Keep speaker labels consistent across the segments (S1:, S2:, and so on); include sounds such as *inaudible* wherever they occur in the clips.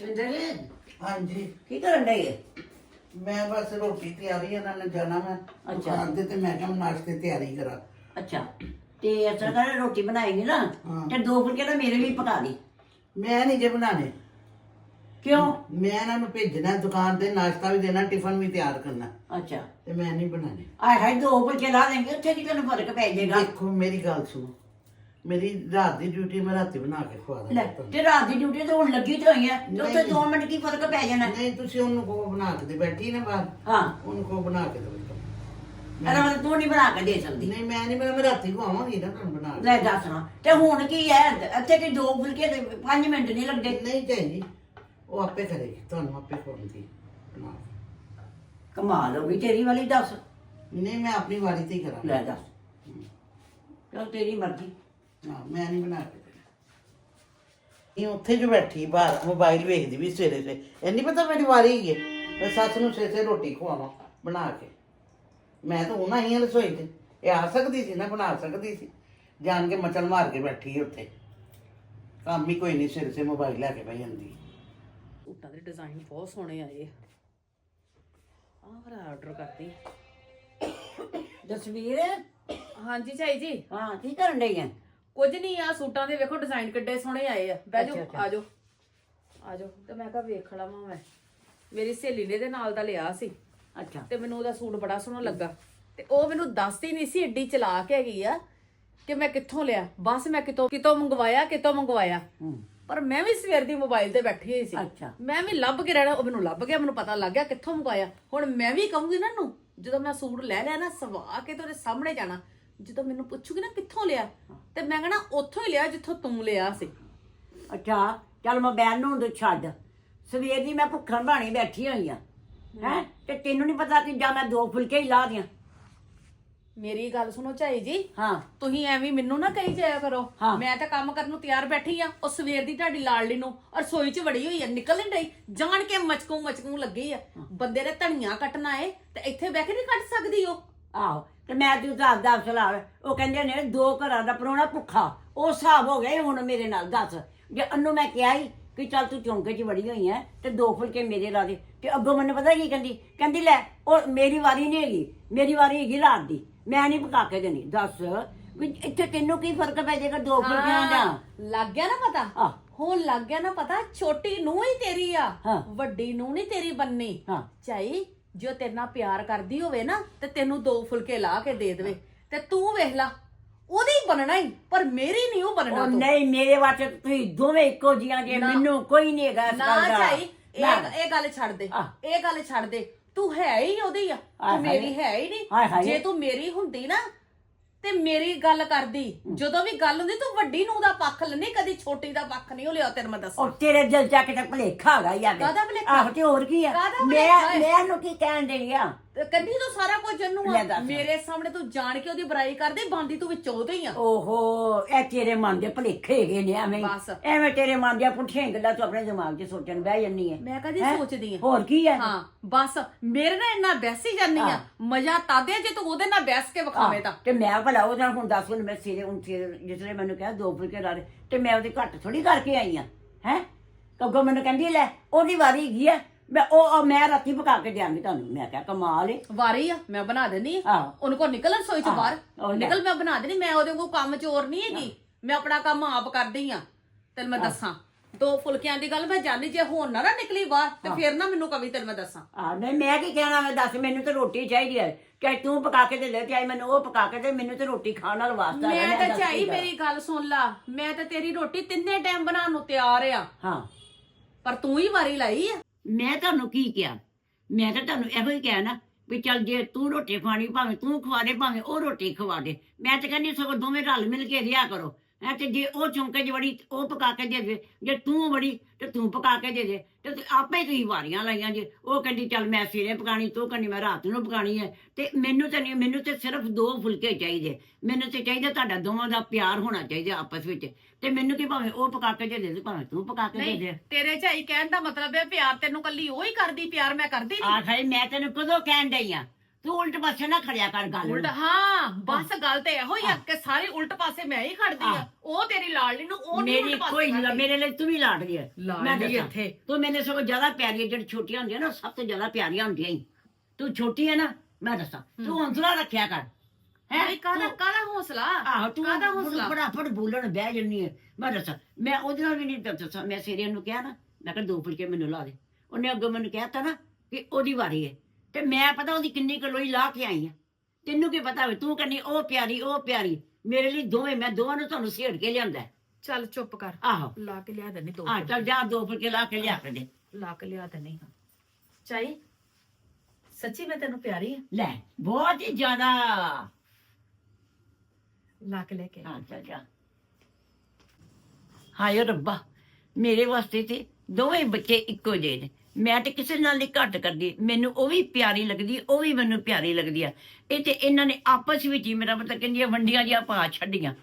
S1: ਸ਼ਿੰਦਰ
S2: ਹਾਂਜੀ।
S1: ਕੀ ਕਰਨ ਡਈ ਹੈ
S2: ਮੈਂ ਬਸ ਰੋਟੀ ਤਿਆਰੀ ਇਹਨਾਂ ਨੇ ਜਾਣਾ ਮੈਂ।
S1: ਅੱਛਾ।
S2: ਦੁਕਾਨ ਤੇ ਤੇ ਮੈਂ ਕਿਹਾ ਮੈਂ ਨਾਸ਼ਤੇ ਤਿਆਰੀ ਕਰਾਂ।
S1: ਅੱਛਾ। ਤੇ ਤਰ੍ਹਾਂ ਕਰ ਰੋਟੀ ਬਣਾਏਗੀ ਨਾ
S2: ਹਾਂ।
S1: ਤੇ ਦੋ ਫੁਲਕੇ ਤਾਂ ਮੇਰੇ ਲਈ ਪਕਾ ਦੀ
S2: ਮੈਂ ਨਹੀਂ ਜੇ ਬਣਾਣੇ
S1: ਕਿਉਂ?
S2: ਮੈਂ ਇਹਨਾਂ ਨੂੰ ਭੇਜਣਾ ਦੁਕਾਨ ਤੇ ਨਾਸ਼ਤਾ ਵੀ ਦੇਣਾ ਟਿਫਨ ਵੀ ਤਿਆਰ ਕਰਨਾ।
S1: ਅੱਛਾ।
S2: ਤੇ ਮੈਂ ਨਹੀਂ ਬਣਾਣੇ
S1: ਆਏ ਹਾਏ ਦੋ ਫੁਲਕੇ ਲਾ ਦੇਂਗੇ ਉੱਥੇ ਕੀ ਤੈਨੂੰ ਫ਼ਰਕ ਪੈ ਜਾਏਗਾ?
S2: ਦੇਖੋ ਮੇਰੀ ਗੱਲ ਸੁਣੋ। ਮੇਰੀ ਰਾਤ ਦੀ ਡਿਊਟੀ ਮੈਂ ਰਾਤੀ ਬਣਾ ਕੇ ਖਵਾ
S1: ਲੈ
S2: ਦਾਂਗਾ
S1: ਤੇ ਰਾਤ ਦੀ ਡਿਊਟੀ ਤੇ ਹੁਣ ਲੱਗੀ ਤੇ ਹੋਈ ਤੇ ਉੱਥੇ
S2: ਨਹੀਂ।
S1: 2 ਮਿੰਟ ਕੀ ਫ਼ਰਕ ਪੈ ਜਾਣਾ?
S2: ਨਹੀਂ ਤੁਸੀਂ ਉਹਨੂੰ ਕੋ ਬਣਾ ਕੇ ਦੇ ਬੈਠੀ ਨਾ ਬਾਹਰ।
S1: ਹਾਂ।
S2: ਉਹਨੂੰ ਕੋ ਬਣਾ ਕੇ ਦੇ
S1: ਇਹਦਾ ਮਤਲਬ ਤੂੰ ਨਹੀਂ ਬਣਾ ਕੇ ਦੇ ਸਕਦੀ।
S2: ਨਹੀਂ ਮੈਂ ਨਹੀਂ ਮੈਂ ਰਾਤੀ ਖਵਾਵਾਂਗੀ ਨਾ ਤੁਹਾਨੂੰ ਬਣਾ ਕੇ।
S1: ਲੈ ਦੱਸ ਨਾ ਤੇ ਹੁਣ ਕੀ ਹੈ ਇੱਥੇ ਕੀ ਦੋ ਫੁਲਕੇ ਤੇ 5 ਮਿੰਟ ਨਹੀਂ ਲੱਗਦੇ?
S2: ਨਹੀਂ ਚਾਹੀਦੀ ਉਹ ਆਪੇ ਕਰੇਗੀ ਤੁਹਾਨੂੰ ਆਪੇ ਖਵਾਉਂਦੀ। ਬਣਾ ਕੇ।
S1: ਕਮਾਲ ਹੋ ਗਈ ਤੇਰੀ ਵਾਲੀ ਦੱਸ।
S2: ਨਹੀਂ ਮੈਂ ਆਪਣੀ ਵਾਰੀ ਤੇ ਹੀ ਕਰਾਂ
S1: ਲੈ ਦੱਸ। ਚਲ ਤੇਰੀ ਮਰਜ਼ੀ।
S2: ਹਾਂ ਮੈਂ ਨਹੀਂ ਬਣਾ ਕੇ ਦੇਣਾ। ਇਹ ਉੱਥੇ ਜੋ ਬੈਠੀ ਬਾਹਰ ਮੋਬਾਈਲ ਵੇਖਦੀ ਵੀ ਸਵੇਰੇ ਸੇ ਇਹ ਨਹੀਂ ਪਤਾ ਮੇਰੀ ਵਾਰੀ ਹੀ ਹੈ। ਮੈਂ ਸੱਸ ਨੂੰ ਸਵੇਰੇ ਸੇ ਰੋਟੀ ਖਵਾਵਾਂ ਬਣਾ ਕੇ। ਮੈਂ ਤਾਂ ਉਹਨਾਂ ਹੀ ਹਾਂ ਰਸੋਈ ਤੇ। ਇਹ ਆ ਸਕਦੀ ਸੀ ਨਾ ਬਣਾ ਸਕਦੀ ਸੀ। ਜਾਣ ਕੇ ਮਚਲ ਮਾਰ ਕੇ ਬੈਠੀ ਹੈ ਉੱਥੇ। ਕੰਮ ਹੀ ਕੋਈ ਨਹੀਂ ਸਵੇਰੇ ਸੇ ਮੋਬਾਈਲ ਲੈ ਕੇ ਬਹਿ ਜਾਂਦੀ।
S3: ਸੂਟਾਂ ਦੇ ਡਿਜ਼ਾਈਨ ਬਹੁਤ ਸੋਹਣੇ ਆਏ ਆਹ ਫਿਰ ਆਰਡਰ ਕਰਦੀ।
S1: ਜਸਵੀਰ?
S3: ਹਾਂਜੀ ਝਾਈ ਜੀ।
S1: ਹਾਂ ਕੀ ਕਰਨ ਡਈ ਹੈ
S3: ਕੁਝ ਨਹੀਂ ਆ ਸੂਟਾਂ ਦੇ ਵੇਖੋ ਡਿਜ਼ਾਈਨ ਕਿੱਡੇ ਸੋਹਣੇ ਆਏ ਆ। ਬਹਿ ਜਾਓ। ਆ ਜਾਓ ਆ ਜਾਓ ਤੇ ਮੈਂ ਕਿਹਾ ਵੇਖ ਲਵਾਂ ਮੈਂ ਮੇਰੀ ਸਹੇਲੀ ਨੇ ਦੇ ਨਾਲ ਦਾ ਲਿਆ ਸੀ।
S1: ਅੱਛਾ।
S3: ਤੇ ਮੈਨੂੰ ਉਹਦਾ ਸੂਟ ਬੜਾ ਸੋਹਣਾ ਲੱਗਾ। ਤੇ ਉਹ ਮੈਨੂੰ ਦੱਸਦੀ ਨਹੀਂ ਸੀ ਏਡੀ ਚਲਾਕ ਹੈਗੀ ਆ ਕਿ ਮੈਂ ਕਿੱਥੋਂ ਲਿਆ। ਬਸ ਮੈਂ ਕਿਤੋਂ ਕਿਤੋਂ ਮੰਗਵਾਇਆ ਕਿਤੋਂ ਮੰਗਵਾਇਆ। ਪਰ ਮੈਂ ਵੀ ਸਵੇਰ ਦੀ ਮੋਬਾਈਲ ਤੇ ਬੈਠੀ ਹੋਈ ਸੀ।
S1: ਅੱਛਾ।
S3: ਮੈਂ ਵੀ ਲੱਭ ਕੇ ਰਹਿਣਾ ਉਹ ਮੈਨੂੰ ਲੱਭ ਗਿਆ ਮੈਨੂੰ ਪਤਾ ਲੱਗ ਗਿਆ ਕਿੱਥੋਂ ਮੰਗਵਾਇਆ। ਹੁਣ ਮੈਂ ਵੀ ਕਹੂੰਗੀ ਨਾ ਨੂੰ ਜਦੋਂ ਮੈਂ ਸੂਟ ਲੈ ਲਿਆ ਨਾ ਸਵਾ ਕੇ ਤੇ ਉਹਦੇ ਸਾਹਮਣੇ ਜਾਣਾ। ਜਦੋਂ ਮੈਨੂੰ ਪੁੱਛੂਗੀ ਨਾ ਕਿੱਥੋਂ ਲਿਆ ਤੇ ਮੈਂ ਕਹਣਾ ਉੱਥੋਂ ਹੀ ਲਿਆ ਜਿੱਥੋਂ ਤੂੰ ਲਿਆ ਸੀ।
S1: ਅੱਛਾ ਚੱਲ ਮੋਬਾਈਲ ਨੂੰ ਤੂੰ ਛੱਡ। ਸਵੇਰ ਦੀ ਮੈਂ ਭੁੱਖਣ ਬਾਣੀ ਬੈਠੀ ਹੋਈ ਆ। ਹੈ? ਤੇ ਤੈਨੂੰ ਨਹੀਂ ਪਤਾ ਕਿ ਜਾਂ ਮੈਂ ਦੋ ਫੁਲਕੇ ਹੀ ਲਾ ਦਿਆਂ।
S3: ਮੇਰੀ ਗੱਲ ਸੁਣੋ ਝਾਈ ਜੀ।
S1: ਹਾਂ।
S3: ਤੁਸੀਂ ਐਵੇਂ ਮੈਨੂੰ ਨਾ ਕਹੀ ਜਾਇਆ ਕਰੋ।
S1: ਹਾਂ।
S3: ਮੈਂ ਤਾਂ ਕੰਮ ਕਰਨ ਨੂੰ ਤਿਆਰ ਬੈਠੀ ਆ ਉਹ ਸਵੇਰ ਦੀ ਤੁਹਾਡੀ ਲਾਡਲੀ ਨੂੰ ਰਸੋਈ 'ਚ ਵੜੀ ਹੋਈ ਆ ਨਿਕਲ ਨਹੀਂ ਰਹੀ ਜਾਣ ਕੇ ਮਚਕੂ ਮਚਕੂ ਲੱਗੀ ਆ। ਬੰਦੇ ਨੇ ਧਣੀਆਂ ਕੱਟਣਾ ਏ ਤੇ ਇੱਥੇ ਬਹਿ ਕੇ ਨਹੀਂ ਕੱਟ ਸਕਦੀ ਉਹ।
S1: ਆਹੋ ਤੇ ਮੈਂ ਤੂੰ ਤਾਂ ਆਪਦਾ ਸਲਾਹ ਉਹ ਕਹਿੰਦੇ ਨੇ ਦੋ ਘਰਾਂ ਦਾ ਪਰੋਣਾ ਭੁੱਖਾ। ਉਹ ਹਿਸਾਬ ਹੋ ਗਿਆ ਹੁਣ ਮੇਰੇ ਨਾਲ ਦੱਸ। ਜੇ ਅੰਨੂ ਮੈਂ ਕਿਹਾ ਹੀ ਕਿ ਚੱਲ ਤੂੰ ਚੌਂਕੇ 'ਚ ਵੜੀ ਹੋਈ ਐ ਤੇ ਦੋ ਫੁਲਕੇ ਮੇਰੇ ਲਾ ਦੇ। ਤੇ ਅੱਗੋਂ ਮੈਨੂੰ ਪਤਾ ਕੀ ਕਹਿੰਦੀ? ਕਹਿੰਦੀ ਲੈ ਉਹ ਮੇਰੀ ਵਾਰੀ ਨਹੀਂ ਹੈਗੀ। ਮੇਰੀ ਵਾਰੀ ਹੈਗੀ ਰਾਤ ਦੀ। ਮੈਂ ਨਹੀਂ ਪਕਾ ਕੇ ਦੇਣੀ। ਦੱਸ ਵੀ ਇੱਥੇ ਤੈਨੂੰ ਕੀ ਫ਼ਰਕ ਪੈ ਜਾਏਗਾ ਦੋ ਫੁਲਕਿਆਂ ਦਾ?
S3: ਲੱਗ ਗਿਆ ਨਾ ਪਤਾ। ਹੁਣ ਲੱਗ ਗਿਆ ਨਾ ਪਤਾ? ਛੋਟੀ ਨੂੰ ਹੀ ਤੇਰੀ ਆ। ਵੱਡੀ ਨੂੰ ਨਹੀਂ ਤੇਰੀ ਬੰਨੀ। ਚਾਈ ਜੋ ਤੇਰੇ ਨਾਲ ਪਿਆਰ ਕਰਦੀ ਹੋਵੇ ਨਾ ਤੇ ਤੈਨੂੰ ਦੋ ਫੁਲਕੇ ਲਾ ਕੇ ਦੇ ਦੇਵੇ ਤੇ ਤੂੰ ਵੇਖ ਲਾ ਉਹਦੀ ਬਣਨਾ ਹੀ ਪਰ ਮੇਰੀ ਨਹੀਂ ਉਹ ਬਣਨਾ
S1: ਉਹ
S3: ਤੂੰ
S1: ਨਹੀਂ ਮੇਰੇ ਵਾਸਤੇ ਤੁਸੀਂ ਦੋਵੇਂ ਇੱਕੋ ਜੀਆਂ ਜੇ
S3: ਨਾ।
S1: ਮੈਨੂੰ ਕੋਈ ਨਹੀਂ ਹੈਗਾ ਇਸ
S3: ਨਾ
S1: ਗੱਲ ਦਾ
S3: ਚਾਈ
S1: ਨਾ।
S3: ਇਹ ਇਹ ਗੱਲ ਛੱਡ ਦੇ
S1: ਆਹ।
S3: ਇਹ ਗੱਲ ਛੱਡ ਦੇ ਤੂੰ ਹੈ ਹੀ ਉਹਦੀ ਆ
S1: ਹਾਏ
S3: ਤੂੰ ਮੇਰੀ ਹੈ ਹੀ
S1: ਹਾਏ ਹਾਏ।
S3: ਨਹੀਂ ਜੇ ਤੂੰ ਮੇਰੀ ਹੁੰਦੀ ਨਾ ਤੇ ਮੇਰੀ ਗੱਲ ਕਰਦੀ ਜਦੋਂ ਵੀ ਗੱਲ ਹੁੰਦੀ ਤੂੰ ਵੱਡੀ ਨੂੰ ਦਾ ਪੱਖ ਲੈਣੀ ਕਦੀ ਛੋਟੀ ਦਾ ਪੱਖ ਨਹੀਂ ਲਿਆ ਤੇਰੇ ਮੈਂ ਦੱਸਾਂ
S1: ਉਹ ਤੇਰੇ ਦਿਲ ਚ ਕਿਤੇ ਭਲੇਖਾ ਹੈਗਾ ਯਾਰ
S3: ਕਾਹਦਾ ਭੁਲੇਖਾ?
S1: ਆਹੋ ਤੇ ਹੋਰ ਕੀ ਆ
S3: ਕਾਹਦਾ
S1: ਮੈਂ
S3: ਭੁਲੇਖਾ ਹੈ?
S1: ਮੈਂ ਇਹਨੂੰ ਕੀ ਕਹਿਣ ਡਈ ਆ
S3: ਕੱਢੀ ਤੂੰ ਸਾਰਾ ਕੁਝ ਇਹਨੂੰ
S1: ਲੈ
S3: ਆ।
S1: ਦੱਸ।
S3: ਮੇਰੇ ਸਾਹਮਣੇ ਤੂੰ ਜਾਣ ਕੇ ਉਹਦੀ ਬੁਰਾਈ ਕਰਦੀ ਬਾਂਦੀ ਤੂੰ ਵਿੱਚੋਂ ਉਹਦੇ ਹੀ ਆ
S1: ਓਹੋ ਇਹ ਤੇਰੇ ਮਨ ਦੇ ਭਲੇਖੇ ਹੈਗੇ ਨੇ ਐਵੇਂ ਹੀ।
S3: ਬਸ।
S1: ਐਵੇਂ ਤੇਰੇ ਮਨ ਦੀਆਂ ਪੁੱਠੀਆਂ ਗੱਲਾਂ ਤੂੰ ਆਪਣੇ ਦਿਮਾਗ 'ਚ ਸੋਚਣ ਬਹਿ ਜੰਨੀ ਹੈ
S3: ਮੈਂ ਕਦੀ
S1: ਹੈਂ?
S3: ਸੋਚਦੀ ਆ
S1: ਹੋਰ ਕੀ ਹੈ
S3: ਹਾਂ ਬਸ ਮੇਰੇ ਨਾਲ ਇੰਨਾ ਬਹਿਸ ਜਾਂਦੀ ਆ
S1: ਹਾਂ।
S3: ਮਜ਼ਾ ਤਾਦੇ ਜੇ ਤੂੰ ਉਹਦੇ ਨਾਲ ਬਹਿਸ ਕੇ ਵਿਖਾਵੇਂ ਤਾਂ
S1: ਤੇ ਮੈਂ ਭਲਾ ਉਹਦਾ ਹੁਣ ਦੱਸ ਹੁਣ ਮੈਂ ਸਿਰੇ ਹੁਣ ਸਿਰੇ ਜਿਸਲੇ ਮੈਨੂੰ ਕਿਹਾ ਦੋ ਫੁਲਕੇ ਲਾ ਦੇ ਤੇ ਮੈਂ ਉਹਦੀ ਘੱਟ ਥੋੜੀ ਕਰਕੇ ਆਈ ਆ ਹੈ ਕਗੋ ਮੈਨੂੰ ਕਹਿੰਦੀ ਲੈ ਉਹਦੀ ਵਾਰੀ ਹੈਗੀ ਆ ਮੈਂ ਉਹ ਉਹ ਮੈਂ ਰਾਤੀ ਪਕਾ ਕੇ ਦਿਆਂਗੀ ਤੁਹਾਨੂੰ। ਮੈਂ ਕਿਹਾ ਕਮਾਲ ਏ।
S3: ਵਾਰੀ ਆ ਮੈਂ ਬਣਾ ਦੇਣੀ ਆ।
S1: ਆਹੋ।
S3: ਉਹਨੂੰ ਕੋ ਨਿਕਲ ਰਸੋਈ ਚ
S1: ਆਹੋ,
S3: ਬਾਹਰ।
S1: ਲੈ।
S3: ਨਿਕਲ ਮੈਂ ਬਣਾ ਦੇਣੀ ਮੈਂ ਉਹਦੇ ਕੋਲ ਕੰਮ ਚੋਰ ਨਹੀਂ ਹੈਗੀ। ਮੈਂ ਆਪਣਾ ਕੰਮ ਆਪ ਕਰਦੀ ਆ ਤੈਨੂੰ ਮੈਂ ਦੱਸਾਂ। ਦੋ ਫੁਲਕਿਆਂ ਦੀ ਗੱਲ ਮੈਂ ਜਾਣੀ ਜੇ ਹੁਣ ਨਾ ਨਾ ਨਿਕਲੀ ਬਾਹਰ ਤੇ ਫੇਰ ਨਾ ਮੈਨੂੰ ਕਵੀ ਤੈਨੂੰ ਮੈਂ ਦੱਸਾਂ।
S1: ਆ ਨਹੀਂ ਮੈਂ ਕੀ ਕਹਿਣਾ ਮੈਂ ਦੱਸ ਮੈਨੂੰ ਤਾਂ ਰੋਟੀ ਚਾਹੀਦੀ ਹੈ ਚਾਹੇ ਤੂੰ ਪਕਾ ਕੇ ਦੇ ਲੈ ਚਾਹੇ ਮੈਨੂੰ ਉਹ ਪਕਾ ਕੇ ਦੇ ਮੈਨੂੰ ਤਾਂ ਰੋਟੀ ਖਾਣ ਨਾਲ ਵਾਸਤਾ
S3: ਮੈਂ ਤਾਂ
S1: ਦੱਸ
S3: ਚਾਹੀ
S1: ਕਰਾਂ।
S3: ਮੇਰੀ ਗੱਲ ਸੁਣ ਲਾ ਮੈਂ ਤਾਂ ਤੇਰੀ ਰੋਟੀ ਤਿੰਨੇ ਟਾਈਮ ਬਣਾਉਣ ਨੂੰ ਤਿਆਰ ਆ।
S1: ਹਾਂ।
S3: ਪਰ ਤੂੰ ਹੀ ਵਾਰੀ ਲਾਈ ਆ।
S1: ਮੈਂ ਤੁਹਾਨੂੰ ਕੀ ਕਿਹਾ? ਮੈਂ ਤਾਂ ਤੁਹਾਨੂੰ ਇਹੋ ਹੀ ਕਿਹਾ ਨਾ ਵੀ ਚੱਲ ਜੇ ਤੂੰ ਰੋਟੀ ਖਾਣੀ ਭਾਵੇਂ ਤੂੰ ਖਵਾ ਦੇ, ਭਾਵੇਂ ਉਹ ਰੋਟੀ ਖਵਾ ਦੇ। ਮੈਂ ਤਾਂ ਕਹਿੰਦੀ ਸਗੋਂ ਦੋਵੇਂ ਰਲ ਮਿਲ ਕੇ ਰਿਹਾ ਕਰੋ। ਹੈ ਤੇ ਜੇ ਉਹ ਚੌਂਕੇ 'ਚ ਵੜੀ ਉਹ ਪਕਾ ਕੇ ਦੇ ਦੇ। ਜੇ ਤੂੰ ਵੜੀ ਤੇ ਤੂੰ ਪਕਾ ਕੇ ਦੇ ਦੇ। ਤੇ ਤੂੰ ਆਪੇ ਤੁਸੀਂ ਵਾਰੀਆਂ ਲਾਈਆਂ ਜੇ। ਉਹ ਕਹਿੰਦੀ ਚੱਲ ਮੈਂ ਸਵੇਰੇ ਪਕਾਣੀ ਤੂੰ ਕਹਿੰਦੀ ਮੈਂ ਰਾਤ ਨੂੰ ਪਕਾਣੀ ਹੈ ਤੇ ਮੈਨੂੰ ਤਾਂ ਨਹੀਂ ਮੈਨੂੰ ਤੇ ਸਿਰਫ ਦੋ ਫੁਲਕੇ ਚਾਹੀਦੇ। ਮੈਨੂੰ ਤੇ ਚਾਹੀਦਾ ਤੁਹਾਡਾ ਦੋਵਾਂ ਦਾ ਪਿਆਰ ਹੋਣਾ ਚਾਹੀਦਾ ਆਪਸ ਵਿੱਚ। ਤੇ ਮੈਨੂੰ ਕੀ ਭਾਵੇਂ ਉਹ ਪਕਾ ਕੇ ਦੇ ਦੇ ਭਾਵੇਂ ਤੂੰ ਪਕਾ ਕੇ ਦੇ
S3: ਨਹੀਂ
S1: ਦੇ।
S3: ਤੇਰੇ ਝਾਈ ਕਹਿਣ ਦਾ ਮਤਲਬ ਹੈ ਪਿਆਰ ਤੈਨੂੰ ਕੱਲੀ ਉਹ ਹੀ ਕਰਦੀ ਪਿਆਰ ਮੈਂ ਕਰਦੀ ਨਹੀਂ
S1: ਆ ਖਾਈ ਮੈਂ ਤੈਨੂੰ ਕਦੋਂ ਕਹਿਣ ਡਈ ਆ? ਤੂੰ ਉਲਟ ਪਾਸੇ ਨਾ ਖੜਿਆ ਕਰ ਗੱਲ ਨੂੰ।
S3: ਉਲਟ ਹਾਂ ਬਸ ਗੱਲ ਤੇ ਇਹੋ ਹੀ ਆ ਕਿ ਸਾਰੇ ਉਲਟ ਪਾਸੇ ਮੈਂ ਹੀ ਖੜਦੀ ਆ।
S1: ਹਾਂ।
S3: ਉਹ ਤੇਰੀ ਲਾਡਲੀ ਨੂੰ ਉਹ ਨਹੀਂ
S1: ਮੇਰੀ
S3: ਉਲਟ ਪਾਸੇ
S1: ਕੋਈ ਨਹੀਂ
S3: ਖੜਦੀ।
S1: ਮੇਰੇ ਲਈ ਤੂੰ ਵੀ ਲਾਡਲੀ ਹੈ
S3: ਲਾਡਲੀ
S1: ਮੈਂ ਦੱਸਾਂ,
S3: ਇੱਥੇ।
S1: ਤੂੰ ਮੈਨੇ ਸਗੋਂ ਜ਼ਿਆਦਾ ਪਿਆਰੀ ਹੈ ਜਿਹੜੀ ਛੋਟੀਆਂ ਹੁੰਦੀਆਂ ਨਾ ਸਭ ਤੋਂ ਜ਼ਿਆਦਾ ਪਿਆਰੀਆਂ ਹੁੰਦੀਆਂ ਹੀ ਤੂੰ ਛੋਟੀ ਹੈ ਨਾ ਮੈਂ ਦੱਸਾਂ ਤੂੰ ਹੌਂਸਲਾ ਰੱਖਿਆ ਕਰ। ਹੈ?
S3: ਨਹੀਂ ਕਾਹਦਾ ਕਾਹਦਾ ਹੌਸਲਾ?
S1: ਆਹੋ ਤੂੰ
S3: ਕਾਹਦਾ ਹੌਸਲਾ?
S1: ਫਟਾਫਟ ਬੋਲਣ ਬਹਿ ਜੰਨੀ ਹੈ ਮੈਂ ਦੱਸਾਂ ਮੈਂ ਉਹਦੇ ਨਾਲ ਵੀ ਨਹੀਂ ਦੱਸਾਂ। ਮੈਂ ਸਿਰੇ ਨੂੰ ਕਿਹਾ ਨਾ ਮੈਂ ਕਿਹਾ ਦੋ ਫੁਲਕੇ ਮੈਨੂੰ ਲਾ ਦੇ। ਉਹਨੇ ਅੱਗੋਂ ਮੈਨੂੰ ਕਹਿਤਾ ਨਾ ਕਿ ਉਹਦੀ ਵਾਰੀ ਹੈ ਤੇ ਮੈਂ ਪਤਾ ਉਹਦੀ ਕਿੰਨੀ ਕਿਲੋਈ ਲਾ ਕੇ ਆਈ ਆ। ਤੈਨੂੰ ਕੀ ਪਤਾ ਹੋਵੇ ਤੂੰ ਕਹਿੰਦੀ ਉਹ ਪਿਆਰੀ ਉਹ ਪਿਆਰੀ। ਮੇਰੇ ਲਈ ਦੋਵੇਂ ਮੈਂ ਦੋਵਾਂ ਨੂੰ ਤੁਹਾਨੂੰ ਸੇੜ ਕੇ ਲਿਆਂਦਾ। ਹੈ।
S3: ਚੱਲ ਚੁੱਪ ਕਰ।
S1: ਆਹੋ।
S3: ਲਾ ਕੇ ਲਿਆ ਦੇਣੀ ਦੋ
S1: ਆ ਚੱਲ ਜਾ ਦੋ ਫੁਲਕੇ ਲਾ ਕੇ ਲਿਆ ਕੇ ਦੇ।
S3: ਲਾ ਕੇ ਲਿਆ ਦੇਣੀ ਚਾਈ ਸੱਚੀ ਮੈਂ ਤੈਨੂੰ ਪਿਆਰੀ ਆ।
S1: ਲੈ ਬਹੁਤ ਹੀ ਜ਼ਿਆਦਾ।
S3: ਲਾ ਕੇ ਲੈ ਕੇ
S1: ਹਾਂ ਚੱਲ ਜਾ। ਹਾਏ ਰੱਬਾ ਮੇਰੇ ਵਾਸਤੇ ਤੇ ਦੋਵੇਂ ਬੱਚੇ ਇੱਕੋ ਜਿਹੇ ਨੇ। ਮੈਂ ਤੇ ਕਿਸੇ ਨਾਲ ਨਹੀਂ ਘੱਟ ਕਰਦੀ। ਮੈਨੂੰ ਉਹ ਵੀ ਪਿਆਰੀ ਲੱਗਦੀ, ਉਹ ਵੀ ਮੈਨੂੰ ਪਿਆਰੀ ਲੱਗਦੀ ਆ। ਇਹ ਤੇ ਇਹਨਾਂ ਨੇ ਆਪਸ ਵਿੱਚ ਹੀ ਮੇਰਾ ਮਤਲਬ ਕਹਿੰਦੀਆਂ ਵੰਡੀਆਂ ਜਿਹਾ ਪਾ ਛੱਡੀਆਂ।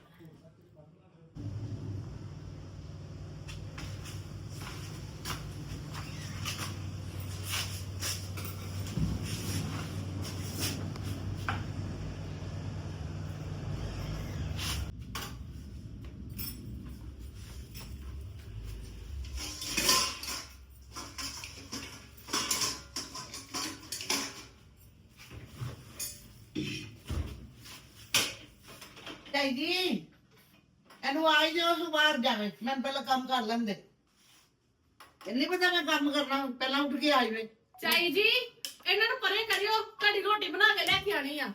S2: ਜੀ ਇਹਨੂੰ ਆਈ ਦਿਓ ਤੂੰ ਬਾਹਰ ਜਾਵੇ। ਮੈਂ ਪਹਿਲਾਂ ਕੰਮ ਕਰ ਲੈਂਦੇ। ਇੰਨੀ ਪਤਾ ਮੈਂ ਕੰਮ ਕਰਨਾ ਪਹਿਲਾਂ ਉੱਠ ਕੇ ਆਈ ਵੇ
S3: ਚਾਈ ਜੀ ਇਹਨਾਂ ਨੂੰ ਪਰੇ ਕਰਿਓ। ਤੁਹਾਡੀ ਰੋਟੀ ਬਣਾ ਕੇ ਲੈ ਕੇ ਆਣੀ ਆ।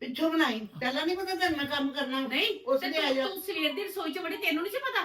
S2: ਪਿੱਛੋਂ ਬਣਾਈ। ਪਹਿਲਾਂ ਨਹੀਂ ਪਤਾ ਤੈਨੂੰ ਮੈਂ ਕੰਮ ਕਰਨਾ।
S3: ਨਹੀਂ
S2: ਉਸ
S3: ਤੇ
S2: ਨੇ ਆ
S3: ਤੂੰ
S2: ਜਾ।
S3: ਤੂੰ ਸਵੇਰ ਦੀ ਰਸੋਈ ਚ ਬੜੀ ਤੈਨੂੰ ਨਹੀਂ ਸੀ ਪਤਾ?